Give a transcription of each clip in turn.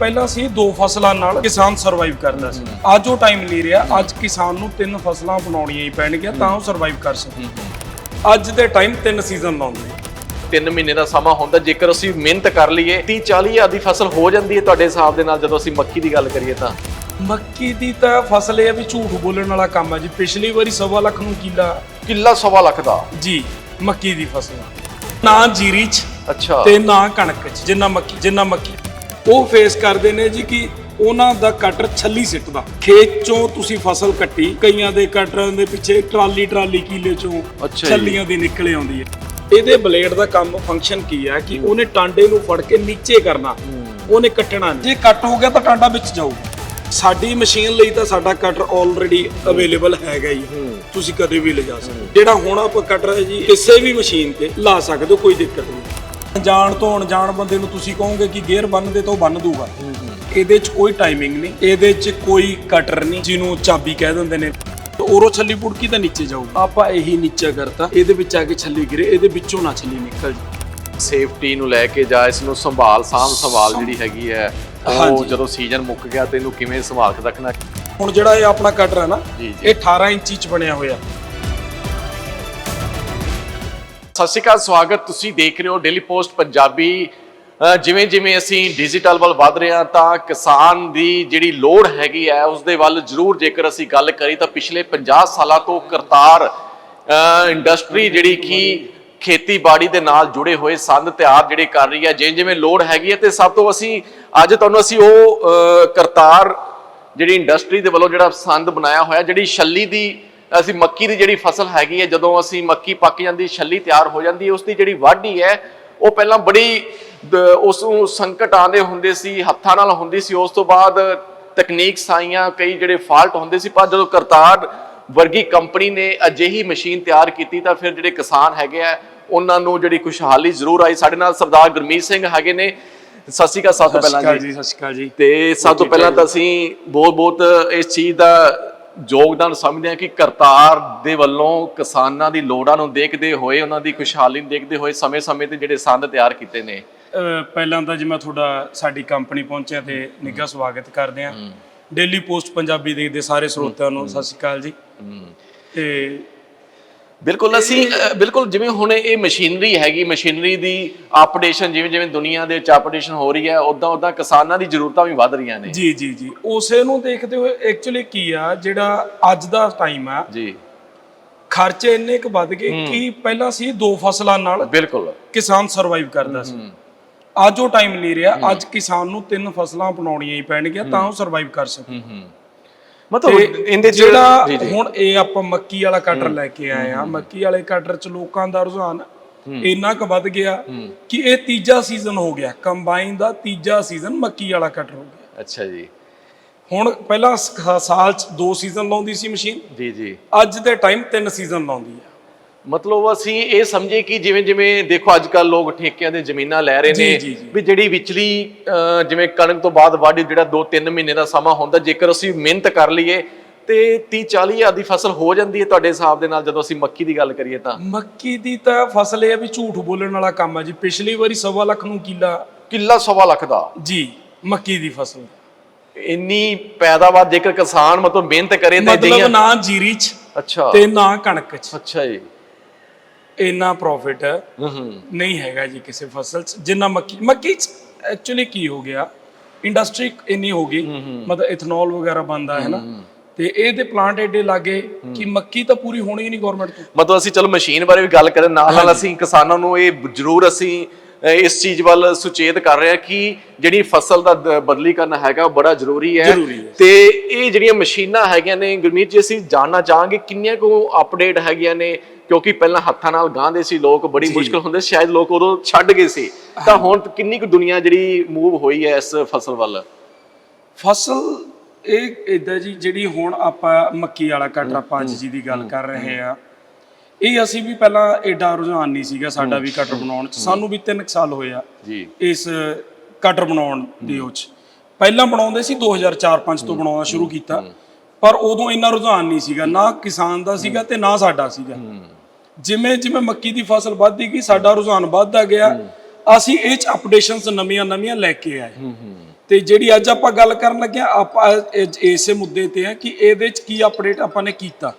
ਪਹਿਲਾਂ ਸੀ ਦੋ ਫਸਲਾਂ ਨਾਲ ਕਿਸਾਨ ਸਰਵਾਈਵ ਕਰਦਾ ਸੀ ਅੱਜ ਉਹ ਟਾਈਮ ਨਹੀਂ ਰਿਹਾ ਅੱਜ ਕਿਸਾਨ ਨੂੰ ਤਿੰਨ ਫਸਲਾਂ ਬਣਾਉਣੀਆਂ ਹੀ ਪੈਣਗੀਆਂ ਤਾਂ ਉਹ ਸਰਵਾਈਵ ਕਰ ਸਕੇ ਅੱਜ ਦੇ ਟਾਈਮ ਤਿੰਨ ਸੀਜ਼ਨ ਲਾਉਂਦੇ। 3 ਮਹੀਨੇ ਦਾ ਸਮਾਂ ਹੁੰਦਾ ਜੇਕਰ ਅਸੀਂ ਮਿਹਨਤ ਕਰ ਲਈਏ 30 40 ਹਜ਼ਾਰ ਦੀ ਫਸਲ ਹੋ ਜਾਂਦੀ ਹੈ ਤੁਹਾਡੇ ਹਿਸਾਬ ਦੇ ਨਾਲ ਜਦੋਂ ਅਸੀਂ ਮੱਕੀ ਦੀ ਗੱਲ ਕਰੀਏ ਤਾਂ। ਮੱਕੀ ਦੀ ਤਾਂ ਫਸਲ ਇਹ ਆ ਵੀ ਝੂਠ ਬੋਲਣ ਵਾਲਾ ਕੰਮ ਹੈ ਜੀ। ਪਿਛਲੀ ਵਾਰੀ ਸਵਾ ਲੱਖ ਨੂੰ ਕਿੱਲਾ ਕਿੱਲਾ ਸਵਾ ਲੱਖ ਦਾ? ਜੀ ਮੱਕੀ ਦੀ ਫਸਲ। ਨਾ ਜੀਰੀ ਚ ਅੱਛਾ। ਤੇ ਨਾ ਕਣਕ ਚ ਜਿੰਨਾ ਮੱਕੀ ਜਿੰਨਾ ਮੱਕੀ ਉਹ ਫੇਸ ਕਰਦੇ ਨੇ ਜੀ ਕਿ ਉਹਨਾਂ ਦਾ ਕਟਰ ਛੱਲੀ ਸਿੱਟਦਾ। ਖੇਤ ਚੋਂ ਤੁਸੀਂ ਫਸਲ ਕੱਟੀ ਕਈਆਂ ਦੇ ਕਟਰਾਂ ਦੇ ਪਿੱਛੇ ਟਰਾਲੀ ਟਰਾਲੀ ਕੀਲੇ ਚੋਂ। ਛੱਲੀਆਂ ਦੀ ਨਿਕਲ ਆਉਂਦੀ ਹੈ। ਇਹਦੇ ਬਲੇਡ ਦਾ ਕੰਮ ਫੰਕਸ਼ਨ ਕੀ ਹੈ ਕਿ ਉਹਨੇ ਟਾਂਡੇ ਨੂੰ ਫੜ ਕੇ ਨੀਚੇ ਕਰਨਾ ਉਹਨੇ ਕੱਟਣਾ ਨਹੀਂ। ਜੇ ਕੱਟ ਹੋ ਗਿਆ ਤਾਂ ਟਾਂਡਾ ਵਿੱਚ ਜਾਊਗਾ ਸਾਡੀ ਮਸ਼ੀਨ ਲਈ ਤਾਂ ਸਾਡਾ ਕਟਰ ਆਲਰੇਡੀ ਅਵੇਲੇਬਲ ਹੈਗਾ ਹੀ। ਤੁਸੀਂ ਕਦੇ ਵੀ ਲਿਜਾ ਸਕਦੇ। ਜਿਹੜਾ ਹੁਣ ਆਪਾਂ ਕਟਰ ਹੈ ਜੀ ਕਿਸੇ ਵੀ ਮਸ਼ੀਨ ਤੇ ਲਾ ਸਕਦੇ ਹੋ ਕੋਈ ਦਿੱਕਤ ਨਹੀਂ। ਜਾਣ ਤੋਂ ਅਣਜਾਣ ਬੰਦੇ ਨੂੰ ਤੁਸੀਂ ਕਹੋਗੇ ਕਿ ਗੇਅਰ ਬੰਨ ਦੇ ਤਾਂ ਉਹ ਬੰਨ ਦੂਗਾ। ਇਹਦੇ 'ਚ ਕੋਈ ਟਾਈਮਿੰਗ ਨਹੀਂ। ਇਹਦੇ 'ਚ ਕੋਈ ਕਟਰ ਨਹੀਂ ਜਿਹਨੂੰ ਚਾਬੀ ਕਹਿ ਦਿੰਦੇ ਨੇ। ਔਰੋ ਛੱਲੀ ਪੁੜਕੀ ਤਾਂ ਨੀਚੇ ਜਾਊ? ਆਪਾਂ ਇਹੀ ਨੀਚੇ ਕਰਤਾ। ਇਹਦੇ ਵਿੱਚ ਆ ਕੇ ਛੱਲੀ ਗਿਰੇ ਇਹਦੇ ਵਿੱਚੋਂ ਨਾ ਛੱਲੀ ਨਿਕਲ ਜੀ ਸੇਫਟੀ ਨੂੰ ਲੈ ਕੇ ਜਾਂ ਇਸ ਨੂੰ ਸੰਭਾਲ ਸਾਂਭ ਸੰਭਾਲ ਜਿਹੜੀ ਹੈਗੀ ਹੈ ਉਹ। ਜਦੋਂ ਸੀਜ਼ਨ ਮੁੱਕ ਗਿਆ ਤੇ ਇਹਨੂੰ ਕਿਵੇਂ ਸੰਭਾਲ ਕੇ ਰੱਖਣਾ? ਹੁਣ ਜਿਹੜਾ ਇਹ ਆਪਣਾ ਕਟਰ ਹੈ ਨਾ। ਇਹ 18 ਇੰਚੀ 'ਚ ਬਣਿਆ ਹੋਇਆ। ਸਤਿ ਸ਼੍ਰੀ ਅਕਾਲ, ਸਵਾਗਤ ਤੁਸੀਂ ਦੇਖ ਰਹੇ ਹੋ ਡੇਲੀ ਪੋਸਟ ਪੰਜਾਬੀ। ਜਿਵੇਂ ਜਿਵੇਂ ਅਸੀਂ ਡਿਜੀਟਲ ਵੱਲ ਵਧ ਰਹੇ ਹਾਂ ਤਾਂ ਕਿਸਾਨ ਦੀ ਜਿਹੜੀ ਲੋੜ ਹੈਗੀ ਹੈ ਉਸ ਦੇ ਵੱਲ ਜ਼ਰੂਰ ਜੇਕਰ ਅਸੀਂ ਗੱਲ ਕਰੀ ਤਾਂ ਪਿਛਲੇ 50 ਸਾਲਾਂ ਤੋਂ ਕਰਤਾਰ ਇੰਡਸਟਰੀ ਜਿਹੜੀ ਕਿ ਖੇਤੀਬਾੜੀ ਦੇ ਨਾਲ ਜੁੜੇ ਹੋਏ ਸੰਦ ਤਿਆਰ ਜਿਹੜੇ ਕਰ ਰਹੀ ਹੈ, ਜਿਵੇਂ ਜਿਵੇਂ ਲੋੜ ਹੈਗੀ ਹੈ ਤੇ ਸਭ ਤੋਂ ਅਸੀਂ ਅੱਜ ਤੁਹਾਨੂੰ ਅਸੀਂ ਉਹ ਕਰਤਾਰ ਜਿਹੜੀ ਇੰਡਸਟਰੀ ਦੇ ਵੱਲੋਂ ਜਿਹੜਾ ਸੰਦ ਬਣਾਇਆ ਹੋਇਆ, ਜਿਹੜੀ ਛੱਲੀ ਦੀ ਅਸੀਂ ਮੱਕੀ ਦੀ ਜਿਹੜੀ ਫਸਲ ਹੈਗੀ ਹੈ ਜਦੋਂ ਅਸੀਂ ਮੱਕੀ ਪੱਕ ਜਾਂਦੀ ਛੱਲੀ ਤਿਆਰ ਹੋ ਜਾਂਦੀ ਉਸ ਦੀ ਜਿਹੜੀ ਵਾਢੀ ਹੈ ਉਹ ਪਹਿਲਾਂ ਬੜੀ ਉਸ ਨੂੰ ਸੰਕਟ ਆਉਂਦੇ ਹੁੰਦੇ ਸੀ ਹੱਥਾਂ ਨਾਲ ਹੁੰਦੀ ਸੀ। ਉਸ ਤੋਂ ਬਾਅਦ ਤਕਨੀਕਸ ਆਈਆਂ ਕਈ ਜਿਹੜੇ ਫਾਲਟ ਹੁੰਦੇ ਸੀ ਪਰ ਜਦੋਂ ਕਰਤਾਰ ਵਰਗੀ ਕੰਪਨੀ ਨੇ ਅਜਿਹੀ ਮਸ਼ੀਨ ਤਿਆਰ ਕੀਤੀ ਤਾਂ ਫਿਰ ਜਿਹੜੇ ਕਿਸਾਨ ਹੈਗੇ ਆ ਉਹਨਾਂ ਨੂੰ ਜਿਹੜੀ ਖੁਸ਼ਹਾਲੀ ਜ਼ਰੂਰ ਆਈ। ਸਾਡੇ ਨਾਲ ਸਰਦਾਰ ਗੁਰਮੀਤ ਸਿੰਘ ਹੈਗੇ ਨੇ। ਸਤਿ ਸ਼੍ਰੀ ਅਕਾਲ ਸਭ ਤੋਂ ਪਹਿਲਾਂ ਜੀ। ਜੀ ਸਤਿ ਸ਼੍ਰੀ ਅਕਾਲ ਜੀ। ਤੇ ਸਭ ਤੋਂ ਪਹਿਲਾਂ ਤਾਂ ਅਸੀਂ ਬਹੁਤ ਬਹੁਤ ਇਸ ਚੀਜ਼ ਦਾ ਯੋਗਦਾਨ ਸਮਝਦੇ ਹਾਂ ਕਿ ਕਰਤਾਰ ਦੇ ਵੱਲੋਂ ਕਿਸਾਨਾਂ ਦੀ ਲੋੜਾਂ ਨੂੰ ਦੇਖਦੇ ਹੋਏ ਉਹਨਾਂ ਦੀ ਖੁਸ਼ਹਾਲੀ ਨੂੰ ਦੇਖਦੇ ਹੋਏ ਸਮੇਂ-ਸਮੇਂ ਤੇ ਜਿਹੜੇ ਸੰਦ ਤਿਆਰ ਕੀਤੇ ਨੇ। ਪਹਿਲਾਂ ਤਾਂ ਜੀ ਮੈਂ ਤੁਹਾਡਾ ਸਾਡੀ ਕੰਪਨੀ ਪਹੁੰਚਿਆ ਤੇ ਨਿੱਘਾ ਸਵਾਗਤ ਕਰਦੇ ਹਾਂ। ਡੇਲੀ ਪੋਸਟ ਪੰਜਾਬੀ ਦੇ ਦੇ ਸਾਰੇ ਸਰੋਤਿਆਂ ਨੂੰ ਸਤਿ ਸ਼੍ਰੀ ਅਕਾਲ ਜੀ। ਤੇ ਬਿਲਕੁਲ ਅਸੀਂ ਬਿਲਕੁਲ ਜਿਵੇਂ ਹੁਣ ਇਹ ਮਸ਼ੀਨਰੀ ਹੈਗੀ ਮਸ਼ੀਨਰੀ ਦੀ ਅਪਡੇਸ਼ਨ ਜਿਵੇਂ ਜਿਵੇਂ ਦੁਨੀਆ ਦੇ ਵਿੱਚ ਅਪਡੇਸ਼ਨ ਹੋ ਰਹੀ ਹੈ ਉਦਾਂ ਉਦਾਂ ਕਿਸਾਨਾਂ ਦੀ ਜ਼ਰੂਰਤਾਂ ਵੀ ਵੱਧ ਰਹੀਆਂ ਨੇ। ਜੀ ਜੀ ਜੀ। ਉਸੇ ਨੂੰ ਦੇਖਦੇ ਹੋਏ ਐਕਚੁਅਲੀ ਕੀ ਆ ਜਿਹੜਾ ਅੱਜ ਦਾ ਟਾਈਮ ਆ ਜੀ। ਖਰਚੇ ਇੰਨੇ ਕੁ ਵੱਧ ਗਏ ਕਿ ਪਹਿਲਾਂ ਸੀ ਦੋ ਫਸਲਾਂ ਨਾਲ ਬਿਲਕੁਲ। ਕਿਸਾਨ ਸਰਵਾਈਵ ਕਰਦਾ ਸੀ। ਅੱਜ ਉਹ ਟਾਈਮ ਨਹੀਂ ਰਿਹਾ ਅੱਜ ਕਿਸਾਨ ਨੂੰ ਤਿੰਨ ਫਸਲਾਂ ਬਣਾਉਣੀਆਂ ਹੀ ਪੈਣਗੀਆਂ ਤਾਂ ਉਹ ਸਰਵਾਈਵ ਕਰ ਸਕੇ ਮਤਲਬ ਇਹਦੇ ਜਿਹੜਾ ਹੁਣ ਇਹ ਆਪਾਂ ਮੱਕੀ ਵਾਲਾ ਕਟਰ ਲੈ ਕੇ ਆਏ ਆ ਮੱਕੀ ਵਾਲੇ ਕਟਰ ਚ ਲੋਕਾਂ ਦਾ ਰੁਝਾਨ ਇੰਨਾ ਕੁ ਵੱਧ ਗਿਆ ਕਿ ਇਹ ਤੀਜਾ ਸੀਜ਼ਨ ਹੋ ਗਿਆ। ਕੰਬਾਈਨ ਦਾ ਤੀਜਾ ਸੀਜ਼ਨ ਮੱਕੀ ਵਾਲਾ ਕਟਰ ਹੋ ਗਿਆ। ਅੱਛਾ ਜੀ। ਹੁਣ ਪਹਿਲਾਂ ਸਾਲ ਚ ਦੋ ਸੀਜ਼ਨ ਲਾਉਂਦੀ ਸੀ ਮਸ਼ੀਨ। ਜੀ ਜੀ। ਅੱਜ ਦੇ ਟਾਈਮ ਤਿੰਨ ਸੀਜ਼ਨ ਲਾਉਂਦੀ ਹੈ ਮਤਲਬ ਅਸੀਂ ਇਹ ਸਮਝੇ ਕਿ ਜਿਵੇਂ ਜਿਵੇਂ ਦੇਖੋ ਅੱਜ ਕੱਲ ਲੋਕ ਠੇਕਿਆਂ ਦੇ ਜ਼ਮੀਨਾਂ ਲੈ ਰਹੇ ਨੇ। ਵੀ ਜਿਹੜੀ ਵਿਚਲੀ ਜਿਵੇਂ ਕਣਕ ਤੋਂ ਬਾਅਦ ਵਾਢੀ ਜਿਹੜਾ 2-3 ਮਹੀਨੇ ਦਾ ਸਮਾਂ ਹੁੰਦਾ ਜੇਕਰ ਅਸੀਂ ਮਿਹਨਤ ਕਰ ਲਈਏ ਤੇ 30-40 ਹਜ਼ਾਰ ਦੀ ਫਸਲ ਹੋ ਜਾਂਦੀ ਹੈ ਤੁਹਾਡੇ ਹਿਸਾਬ ਦੇ ਨਾਲ ਜਦੋਂ ਅਸੀਂ ਮੱਕੀ ਦੀ ਗੱਲ ਕਰੀਏ ਤਾਂ? ਮੱਕੀ ਦੀ ਤਾਂ ਫਸਲ ਇਹ ਆ ਵੀ ਝੂਠ ਬੋਲਣ ਵਾਲਾ ਕੰਮ ਹੈ ਜੀ। ਪਿਛਲੀ ਵਾਰੀ ਸਵਾ ਲੱਖ ਨੂੰ ਕਿੱਲਾ ਕਿੱਲਾ ਸਵਾ ਲੱਖ ਦਾ? ਜੀ ਮੱਕੀ ਦੀ ਫਸਲ। ਇੰਨੀ ਪੈਦਾਵਾਰ ਜੇਕਰ ਕਿਸਾਨ ਮਤਲਬ ਮਿਹਨਤ ਕਰੇ ਤਾਂ ਮਤਲਬ ਨਾ ਜੀਰੀ ਚ ਅੱਛਾ। ਤੇ ਨਾ ਕਣਕ ਚ। ਅੱਛਾ ਜੀ। ਇੰਨਾ ਪ੍ਰੋਫਿਟ ਨਹੀਂ ਹੈਗਾ ਜੀ ਕਿਸੇ ਫਸਲ ਚ ਜਿੰਨਾ ਮੱਕੀ ਮੱਕੀ ਚ ਐਕਚੁਅਲੀ ਕੀ ਹੋ ਗਿਆ? ਇੰਡਸਟਰੀ ਇੰਨੀ ਹੋ ਗਈ ਮਤਲਬ ਇਥਨੋਲ ਵਗੈਰਾ ਬਣਦਾ ਹੈ ਨਾ। ਤੇ ਇਹਦੇ ਪਲਾਂਟ ਏਡੇ ਲਾਗੇ ਕਿ ਮੱਕੀ ਤਾਂ ਪੂਰੀ ਹੋਣੀ ਹੀ ਨਹੀਂ ਗਵਰਨਮੈਂਟ ਤੋਂ। ਮਤਲਬ ਅਸੀਂ ਚਲੋ ਮਸ਼ੀਨ ਬਾਰੇ ਵੀ ਗੱਲ ਕਰਾਂ ਨਾਲ ਨਾਲ ਅਸੀਂ ਕਿਸਾਨਾਂ ਨੂੰ ਇਹ ਜ਼ਰੂਰ ਅਸੀਂ ਇਸ ਚੀਜ਼ ਵੱਲ ਸੁਚੇਤ ਕਰ ਰਹੇ ਹਾਂ ਕਿ ਜਿਹੜੀ ਫਸਲ ਦਾ ਬਦਲੀ ਕਰਨਾ ਹੈਗਾ ਉਹ ਬੜਾ ਜ਼ਰੂਰੀ ਹੈ। ਤੇ ਇਹ ਜਿਹੜੀਆਂ ਮਸ਼ੀਨਾਂ ਹੈਗੀਆਂ ਨੇ ਗੁਰਮੀਤ ਜੀ ਅਸੀਂ ਜਾਣਨਾ ਚਾਹਾਂਗੇ ਕਿੰਨੀਆਂ ਕੁ ਅਪਡੇਟ ਹੈਗੀਆਂ ਨੇ ਕਿਉਂਕਿ ਪਹਿਲਾਂ ਹੱਥਾਂ ਨਾਲ ਗਾਂਦੇ ਸੀ ਲੋਕ ਬੜੀ ਮੁਸ਼ਕਲ ਹੁੰਦੇ ਸੀ ਸ਼ਾਇਦ ਲੋਕ ਉਦੋਂ ਛੱਡ ਗਏ ਸੀ। ਤਾਂ ਹੁਣ ਕਿੰਨੀ ਕੁ ਦੁਨੀਆ ਜਿਹੜੀ ਮੂਵ ਹੋਈ ਹੈ ਇਸ ਫਸਲ ਵੱਲ? ਫਸਲ ਇਹ ਇਦਾਂ ਜੀ ਜਿਹੜੀ ਹੁਣ ਆਪਾਂ ਮੱਕੀ ਵਾਲਾ ਕਟਰ ਆਪਾਂ ਅੱਜ ਜੀ ਦੀ ਗੱਲ ਕਰ ਰਹੇ ਆ ਇਹ ਅਸੀਂ ਵੀ ਪਹਿਲਾਂ ਐਡਾ ਰੁਝਾਨ ਨਹੀਂ ਸੀਗਾ ਸਾਡਾ ਵੀ ਕਟਰ ਬਣਾਉਣ ਚ। ਸਾਨੂੰ ਵੀ 3 ਸਾਲ ਹੋਏ ਆ ਜੀ। ਇਸ ਕਟਰ ਬਣਾਉਣ ਦੇ ਵਿੱਚ ਪਹਿਲਾਂ ਬਣਾਉਂਦੇ ਸੀ 2004-5 ਤੋਂ ਬਣਾਉਣਾ ਸ਼ੁਰੂ ਕੀਤਾ। ਪਰ ਉਦੋਂ ਇੰਨਾ ਰੁਝਾਨ ਨਹੀਂ ਸੀਗਾ ਨਾ ਕਿਸਾਨ ਦਾ ਸੀਗਾ ਤੇ ਨਾ ਸਾਡਾ ਸੀਗਾ। ਜਿਵੇਂ ਜਿਵੇਂ ਮੱਕੀ ਦੀ ਫਸਲ ਵੱਧਦੀ ਗਈ ਸਾਡਾ ਰੁਝਾਨ ਵੱਧਦਾ ਗਿਆ। ਅਸੀਂ ਇਹ ਚ ਅਪਡੇਸ਼ਨਸ ਨਵੀਆਂ ਨਵੀਆਂ ਲੈ ਕੇ ਆਏ। ਤੇ ਜਿਹੜੀ ਅੱਜ ਆਪਾਂ ਗੱਲ ਕਰਨ ਲੱਗੇ ਆ ਆਪਾਂ ਇਸ- ਮੁੱਦੇ ਤੇ ਆ ਕਿ ਇਹਦੇ ਚ ਕੀ ਅਪਡੇਟ ਆਪਾਂ ਨੇ ਕੀਤਾ।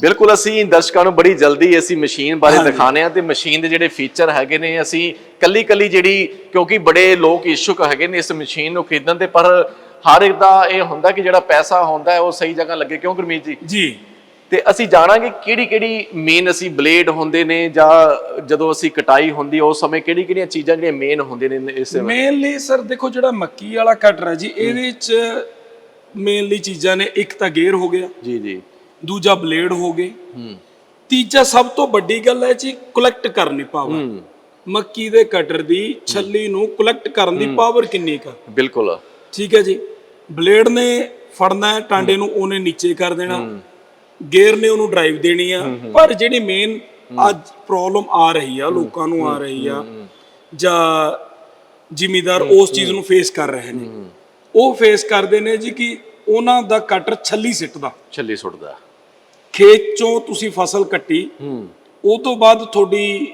ਬਿਲਕੁਲ ਅਸੀਂ ਦਰਸ਼ਕਾਂ ਨੂੰ ਬੜੀ ਜਲਦੀ ਅਸੀਂ ਮਸ਼ੀਨ ਬਾਰੇ ਦਿਖਾਣੇ ਆ ਤੇ ਮਸ਼ੀਨ ਦੇ ਜਿਹੜੇ ਫੀਚਰ ਹੈਗੇ ਨੇ ਅਸੀਂ ਕੱਲੀ ਕੱਲੀ ਜਿਹੜੀ ਕਿਉਂਕਿ ਬੜੇ ਲੋਕ ਇਸ਼ੂਕ ਹੈਗੇ ਨੇ ਇਸ ਮਸ਼ੀਨ ਨੂੰ ਖਰੀਦਣ ਤੇ ਪਰ ਹਰ ਇੱਕ ਦਾ ਇਹ ਹੁੰਦਾ ਕਿ ਜਿਹੜਾ ਪੈਸਾ ਹੁੰਦਾ ਉਹ ਸਹੀ ਜਗ੍ਹਾ ਲੱਗੇ। ਕਿਉਂ ਗੁਰਮੀਤ ਜੀ? ਜੀ। ਤੇ ਅਸੀਂ ਜਾਣਾਂਗੇ ਕਿਹੜੀ ਕਿਹੜੀ ਮੇਨ ਅਸੀਂ ਬਲੇਡ ਹੁੰਦੇ ਨੇ ਜਾਂ ਜਦੋਂ ਅਸੀਂ ਕਟਾਈ ਹੁੰਦੀ ਉਸ ਸਮੇਂ ਕਿਹੜੀ ਕਿਹੜੀਆਂ ਚੀਜ਼ਾਂ ਜਿਹੜੀਆਂ ਮੇਨ ਹੁੰਦੀਆਂ ਨੇ ਇਸ ਮੇਨਲੀ ਸਰ ਦੇਖੋ ਜਿਹੜਾ ਮੱਕੀ ਵਾਲਾ ਕਟਰ ਹੈ ਜੀ ਇਹਦੇ ਚ ਮੇਨਲੀ ਚੀਜ਼ਾਂ ਨੇ ਇੱਕ ਤਾਂ ਗੇਅਰ ਹੋ ਗਿਆ ਜੀ ਜੀ। ਦੂਜਾ ਬਲੇਡ ਹੋ ਗਏ। ਹੂੰ। ਤੀਜਾ ਸਭ ਤੋਂ ਵੱਡੀ ਗੱਲ ਹੈ ਜੀ ਕਲੈਕਟ ਕਰਨੀ ਪਾਵਰ ਹੂੰ। ਮੱਕੀ ਦੇ ਕਟਰ ਦੀ ਛੱਲੀ ਨੂੰ ਕਲੈਕਟ ਕਰਨ ਦੀ ਪਾਵਰ ਕਿੰਨੀ ਕੁ ਬਿਲਕੁਲ। ਠੀਕ ਹੈ ਜੀ। ਬਲੇਡ ਨੇ ਫੜਨਾ ਹੈ ਟਾਂਡੇ ਨੂੰ ਉਹਨੇ ਨੀਚੇ ਕਰ ਦੇਣਾ। ਗੇਅਰ ਨੇ ਉਹਨੂੰ ਡਰਾਈਵ ਦੇਣੀ ਆ। ਪਰ ਜਿਹੜੀ ਮੇਨ ਅੱਜ ਪ੍ਰੋਬਲਮ ਆ ਰਹੀ ਆ ਲੋਕਾਂ ਨੂੰ ਆ ਰਹੀ ਆ। ਜਾਂ ਜ਼ਿਮੀਦਾਰ ਉਸ ਚੀਜ਼ ਨੂੰ ਫੇਸ ਕਰ ਰਹੇ ਨੇ। ਉਹ ਫੇਸ ਕਰਦੇ ਨੇ ਜੀ ਕਿ ਉਹਨਾਂ ਦਾ ਕਟਰ ਛੱਲੀ ਸਿੱਟਦਾ। ਛੱਲੀ ਸੁੱਟਦਾ। ਖੇਤ ਚੋਂ ਤੁਸੀਂ ਫਸਲ ਕੱਟੀ ਉਹ ਤੋਂ ਬਾਅਦ ਤੁਹਾਡੀ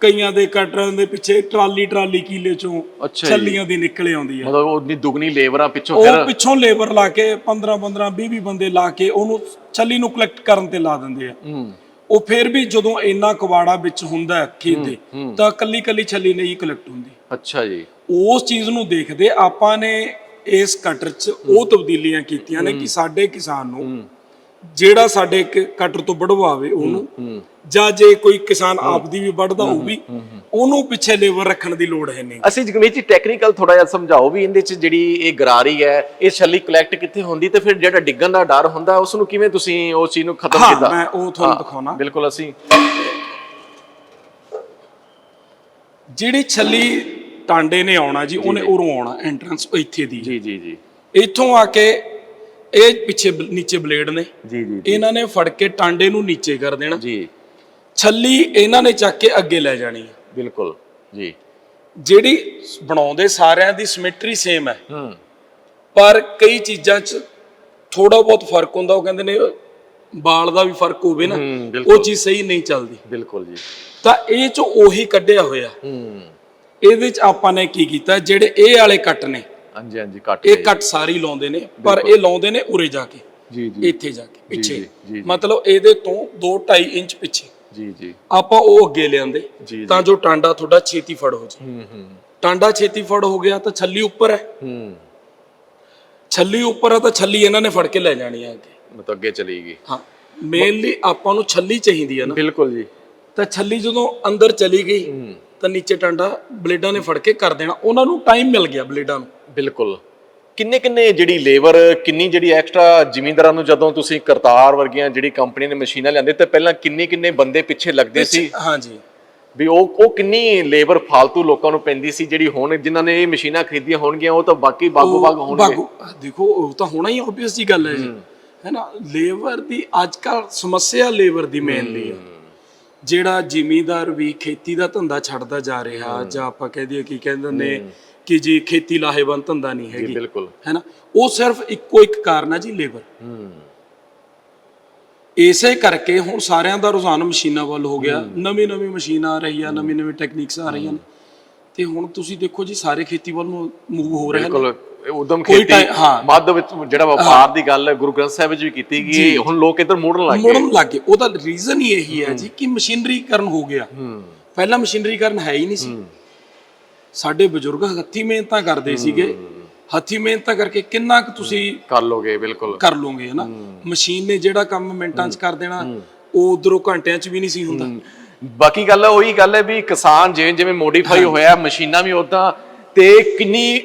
ਕਈਆਂ ਦੇ ਕਟਰਾਂ ਦੇ ਪਿੱਛੇ ਟਰਾਲੀ ਟਰਾਲੀ ਕੀਲੇ ਚੋਂ ਅੱਛਾ ਜੀ। ਛੱਲੀਆਂ ਦੀ ਨਿਕਲ ਆਉਂਦੀ ਆ। ਮਤਲਬ ਉਹਨੀ ਦੁਗਣੀ ਲੇਬਰਾਂ ਪਿੱਛੋਂ ਉਹ ਫਿਰ ਪਿੱਛੋਂ ਲੇਬਰ ਲਾ ਕੇ 15 15 20 20 ਬੰਦੇ ਲਾ ਕੇ ਉਹਨੂੰ ਛੱਲੀ ਨੂੰ ਕਲੈਕਟ ਕਰਨ ਤੇ ਲਾ ਦਿੰਦੇ ਆ। ਹੂੰ। ਉਹ ਫਿਰ ਵੀ ਜਦੋਂ ਇੰਨਾ ਕਵਾੜਾ ਵਿੱਚ ਹੁੰਦਾ ਹੈ ਖੇਤ ਦੇ ਤਾਂ ਕੱਲੀ ਕੱਲੀ ਛੱਲੀ ਨਹੀਂ ਕਲੈਕਟ ਹੁੰਦੀ। ਅੱਛਾ ਜੀ। ਉਸ ਚੀਜ਼ ਨੂੰ ਦੇਖਦੇ ਆਪਾਂ ਨੇ ਇਸ ਕਟਰ 'ਚ ਉਹ ਤਬਦੀਲੀਆਂ ਕੀਤੀਆਂ ਨੇ ਕਿ ਸਾਡੇ ਕਿਸਾਨ ਨੂੰ ਜਿਹੜਾ ਸਾਡੇ ਕਟਰ ਤੋਂ ਵਢਵਾਵੇ ਉਹਨੂੰ ਜਾਂ ਜੇ ਕੋਈ ਕਿਸਾਨ ਆਪਦੀ ਵੀ ਵੱਢਦਾ ਉਹ ਵੀ ਉਹਨੂੰ ਪਿੱਛੇ ਲੇਬਰ ਰੱਖਣ ਦੀ ਲੋੜ ਹੈ ਨਹੀਂ। ਅਸੀਂ ਜਗਮੀਤ ਜੀ ਟੈਕਨੀਕਲ ਥੋੜਾ ਜਿਹਾ ਸਮਝਾਓ ਵੀ ਇਹਦੇ ਚ ਜਿਹੜੀ ਇਹ ਗਰਾਰੀ ਹੈ ਇਹ ਛੱਲੀ ਕਲੈਕਟ ਕਿੱਥੇ ਹੁੰਦੀ ਤੇ ਫਿਰ ਜਿਹੜਾ ਡਿੱਗਣ ਦਾ ਡਰ ਹੁੰਦਾ ਉਸ ਨੂੰ ਕਿਵੇਂ ਤੁਸੀਂ ਉਸ ਚੀਜ਼ ਨੂੰ ਖਤਮ ਹਾਂ ਕੀਤਾ? ਮੈਂ ਉਹ ਤੁਹਾਨੂੰ ਦਿਖਾਉਣਾ। ਬਿਲਕੁਲ ਅਸੀਂ। ਜਿਹੜੀ ਛੱਲੀ ਟਾਂਡੇ ਨੇ ਆਉਣਾ ਜੀ ਉਹਨੇ ਉਰੋਂ ਆਉਣਾ ਐਂਟਰੈਂਸ ਇੱਥੇ ਦੀ। ਜੀ ਜੀ ਜੀ। ਇੱਥੋਂ ਆ ਕੇ ਇਹ ਪਿੱਛੇ ਬ- ਨੀਚੇ ਬਲੇਡ ਨੇ। ਜੀ ਜੀ ਇਹਨਾਂ ਨੇ ਫੜ ਕੇ ਟਾਂਡੇ ਨੂੰ ਨੀਚੇ ਕਰ ਦੇਣਾ। ਜੀ। ਛੱਲੀ ਇਹਨਾਂ ਨੇ ਚੱਕ ਕੇ ਅੱਗੇ ਲੈ ਜਾਣੀ ਹੈ। ਬਿਲਕੁਲ ਜੀ। ਜਿਹੜੀ ਬਣਾਉਂਦੇ ਸਾਰਿਆਂ ਦੀ ਸਿਮੈਟਰੀ ਸੇਮ ਹੈ। ਹੂੰ। ਪਰ ਕਈ ਚੀਜ਼ਾਂ 'ਚ ਥੋੜਾ ਬਹੁਤ ਫ਼ਰਕ ਹੁੰਦਾ ਉਹ ਕਹਿੰਦੇ ਨੇ ਬਾਲ ਦਾ ਵੀ ਫ਼ਰਕ ਹੋਵੇ ਨਾ ਹੂੰ, ਬਿਲਕੁਲ। ਉਹ ਚੀਜ਼ ਸਹੀ ਨਹੀਂ ਚੱਲਦੀ। ਬਿਲਕੁਲ ਜੀ। ਤਾਂ ਇਹ 'ਚ ਉਹੀ ਕੱਢਿਆ ਹੋਇਆ। ਹੂੰ। ਇਹਦੇ 'ਚ ਆਪਾਂ ਨੇ ਕੀ ਕੀਤਾ ਜਿਹੜੇ ਇਹ ਵਾਲੇ ਕੱਟ ਨੇ ਹਾਂਜੀ ਹਾਂਜੀ ਕੱਟ ਇਹ। ਕੱਟ ਸਾਰੀ ਲਾਉਂਦੇ ਨੇ ਪਰ ਇਹ ਲਾਉਂਦੇ ਨੇ ਉਰੇ ਜਾ ਕੇ ਜੀ ਜੀ। ਇੱਥੇ ਜਾ ਕੇ ਪਿੱਛੇ। ਜੀ, ਜੀ। ਮਤਲਬ ਇਹਦੇ ਤੋਂ 2 2.5 ਇੰਚ ਪਿੱਛੇ। ਜੀ ਜੀ। ਆਪਾਂ ਉਹ ਅੱਗੇ ਲਿਆਂਦੇ ਜੀ। ਤਾਂ ਜੋ ਟਾਂਡਾ ਤੁਹਾਡਾ ਛੇਤੀ ਫੜ ਹੋ ਹੂੰ ਟਾਂਡਾ ਛੇਤੀ ਫੜ ਹੋ ਗਿਆ ਤਾਂ ਛੱਲੀ ਉੱਪਰ ਹੈ। ਹੂੰ। ਛੱਲੀ ਉੱਪਰ ਹੈ ਤਾਂ ਛੱਲੀ ਇਹਨਾਂ ਨੇ ਫੜ ਕੇ ਲੈ ਜਾਣੀ ਹੈ ਅੱਗੇ। ਮਤਲਬ ਅੱਗੇ ਚਲੀ ਗਈ। ਹਾਂ ਮੇਨਲੀ ਆਪਾਂ ਨੂੰ ਛੱਲੀ ਚਾਹੀਦੀ ਹੈ ਨਾ। ਬਿਲਕੁਲ ਜੀ। ਤਾਂ ਛੱਲੀ ਜਦੋਂ ਅੰਦਰ ਚਲੀ ਗਈ ਤਾਂ ਨੀਚੇ ਟਾਂਡਾ ਬਲੇਡਾਂ ਨੇ ਫੜ ਕੇ ਕਰ ਦੇਣਾ। ਉਹਨਾਂ ਨੂੰ ਟਾਈਮ ਮਿਲ ਗਿਆ ਬਲੇਡਾਂ ਨੂੰ। ਬਿਲਕੁਲ। ਕਿੰਨੇ ਕਿੰਨੇ ਜਿਹੜੀ ਲੇਬਰ ਕਿੰਨੀ ਜਿਹੜੀ ਐਕਸਟਰਾ ਜ਼ਿਮੀਂਦਾਰਾਂ ਨੂੰ ਜਦੋਂ ਤੁਸੀਂ ਕਰਤਾਰ ਵਰਗੀਆਂ ਜਿਹੜੀ ਕੰਪਨੀ ਨੇ ਮਸ਼ੀਨਾਂ ਲਿਆਂਦੇ ਤੇ ਪਹਿਲਾਂ ਕਿੰਨੇ ਕਿੰਨੇ ਬੰਦੇ ਪਿੱਛੇ ਲੱਗਦੇ ਸੀ? ਹਾਂਜੀ। ਵੀ ਉਹ ਉਹ ਕਿੰਨੀ ਲੇਬਰ ਫालतू ਲੋਕਾਂ ਨੂੰ ਪੈਂਦੀ ਸੀ ਜਿਹੜੀ ਹੁਣ ਜਿਨ੍ਹਾਂ ਨੇ ਇਹ ਮਸ਼ੀਨਾਂ ਖਰੀਦੀਆਂ ਹੋਣਗੀਆਂ ਉਹ ਤਾਂ ਬਾਕੀ ਬਾਗੋ ਬਾਗ ਹੋਣਗੇ। ਦੇਖੋ ਉਹ ਤਾਂ ਹੋਣਾ ਹੀ ਆਬਵੀਅਸ ਜੀ ਗੱਲ ਹੈ ਜੀ। ਹੈ। ਨਾ ਲੇਬਰ ਦੀ ਅੱਜ ਕੱਲ ਸਮੱਸਿਆ ਲੇਬਰ ਦੀ ਮੇਨਲੀ ਆ। ਜਿਹੜਾ ਜ਼ਿਮੀਦਾਰ ਵੀ ਖੇਤੀ ਦਾ ਧੰਦਾ ਛੱਡਦਾ ਜਾ ਰਿਹਾ ਜਾਂ ਆਪਾਂ ਕਹਿ ਦਈਏ ਕੀ ਕਹਿੰਦੇ ਨੇ ਕਿ ਜੀ ਖੇਤੀ ਲਾਹੇਵੰਦ ਧੰਦਾ ਨਹੀਂ ਹੈਗੀ। ਬਿਲਕੁਲ। ਹੈ ਨਾ ਉਹ ਸਿਰਫ ਇੱਕੋ ਇੱਕ ਕਾਰਨ ਹੈ ਜੀ ਲੇਬਰ ਹੂੰ। ਇਸੇ ਕਰਕੇ ਹੁਣ ਸਾਰਿਆਂ ਦਾ ਰੁਝਾਨ ਮਸ਼ੀਨਾਂ ਵੱਲ ਹੋ ਗਿਆ। ਨਵੀਂ ਨਵੀਂ ਮਸ਼ੀਨਾਂ ਆ ਰਹੀਆਂ ਨਵੀਂ ਨਵੀਂ ਟੈਕਨੀਕਸ ਆ ਰਹੀਆਂ ਨੇ। ਤੇ ਹੁਣ ਤੁਸੀਂ ਦੇਖੋ ਜੀ ਸਾਰੇ ਖੇਤੀ ਵੱਲ ਨੂੰ ਮੂਵ ਹੋ ਰਹੇ ਨੇ। ਬਿਲਕੁਲ। ਉਦਮ ਖੇਤੀ। ਮੱਧ ਵਿੱਚ ਜਿਹੜਾ ਵਪਾਰ ਦੀ ਗੱਲ ਹੈ ਗੁਰੂ ਗ੍ਰੰਥ ਸਾਹਿਬ ਵਿੱਚ ਵੀ ਕੀਤੀ ਗਈ ਹੁਣ ਲੋਕ ਇੱਧਰ ਮੁੜਨ ਲੱਗ ਗਏ। ਮੁੜਨ ਲੱਗੇ ਉਹਦਾ ਰੀਜ਼ਨ ਹੀ ਇਹੀ ਹੈ ਜੀ ਕਿ ਮਸ਼ੀਨਰੀਕਰਨ ਹੋ ਗਿਆ। ਹੂੰ। ਪਹਿਲਾਂ ਮਸ਼ੀਨਰੀਕਰਨ ਹੈ ਹੀ ਨਹੀਂ ਸੀ। ਸਾਡੇ ਬਜ਼ੁਰਗ ਹੱਥੀ ਮਿਹਨਤਾਂ ਕਰਦੇ ਸੀਗੇ। ਹੱਥੀ ਮਿਹਨਤਾਂ ਕਰਕੇ ਕਿੰਨਾ ਕੁ ਤੁਸੀਂ ਕਰ ਲੋਗੇ ਬਿਲਕੁਲ। ਕਰ ਲੋਗੇ ਹਨਾ? ਮਸ਼ੀਨ ਨੇ ਜਿਹੜਾ ਕੰਮ ਮਿੰਟਾਂ 'ਚ ਕਰ ਦੇਣਾ ਉਹ ਉਧਰੋਂ ਘੰਟਿਆਂ 'ਚ ਵੀ ਨਹੀਂ ਸੀ ਹੁੰਦਾ। ਬਾਕੀ ਗੱਲ ਉਹੀ ਗੱਲ ਹੈ ਵੀ ਕਿਸਾਨ ਜਿਵੇਂ ਜਿਵੇਂ ਮੋਡੀਫਾਈ ਹੋਇਆ ਮਸ਼ੀਨਾਂ ਵੀ ਉਦਾਂ ਤੇ ਕਿੰਨੀ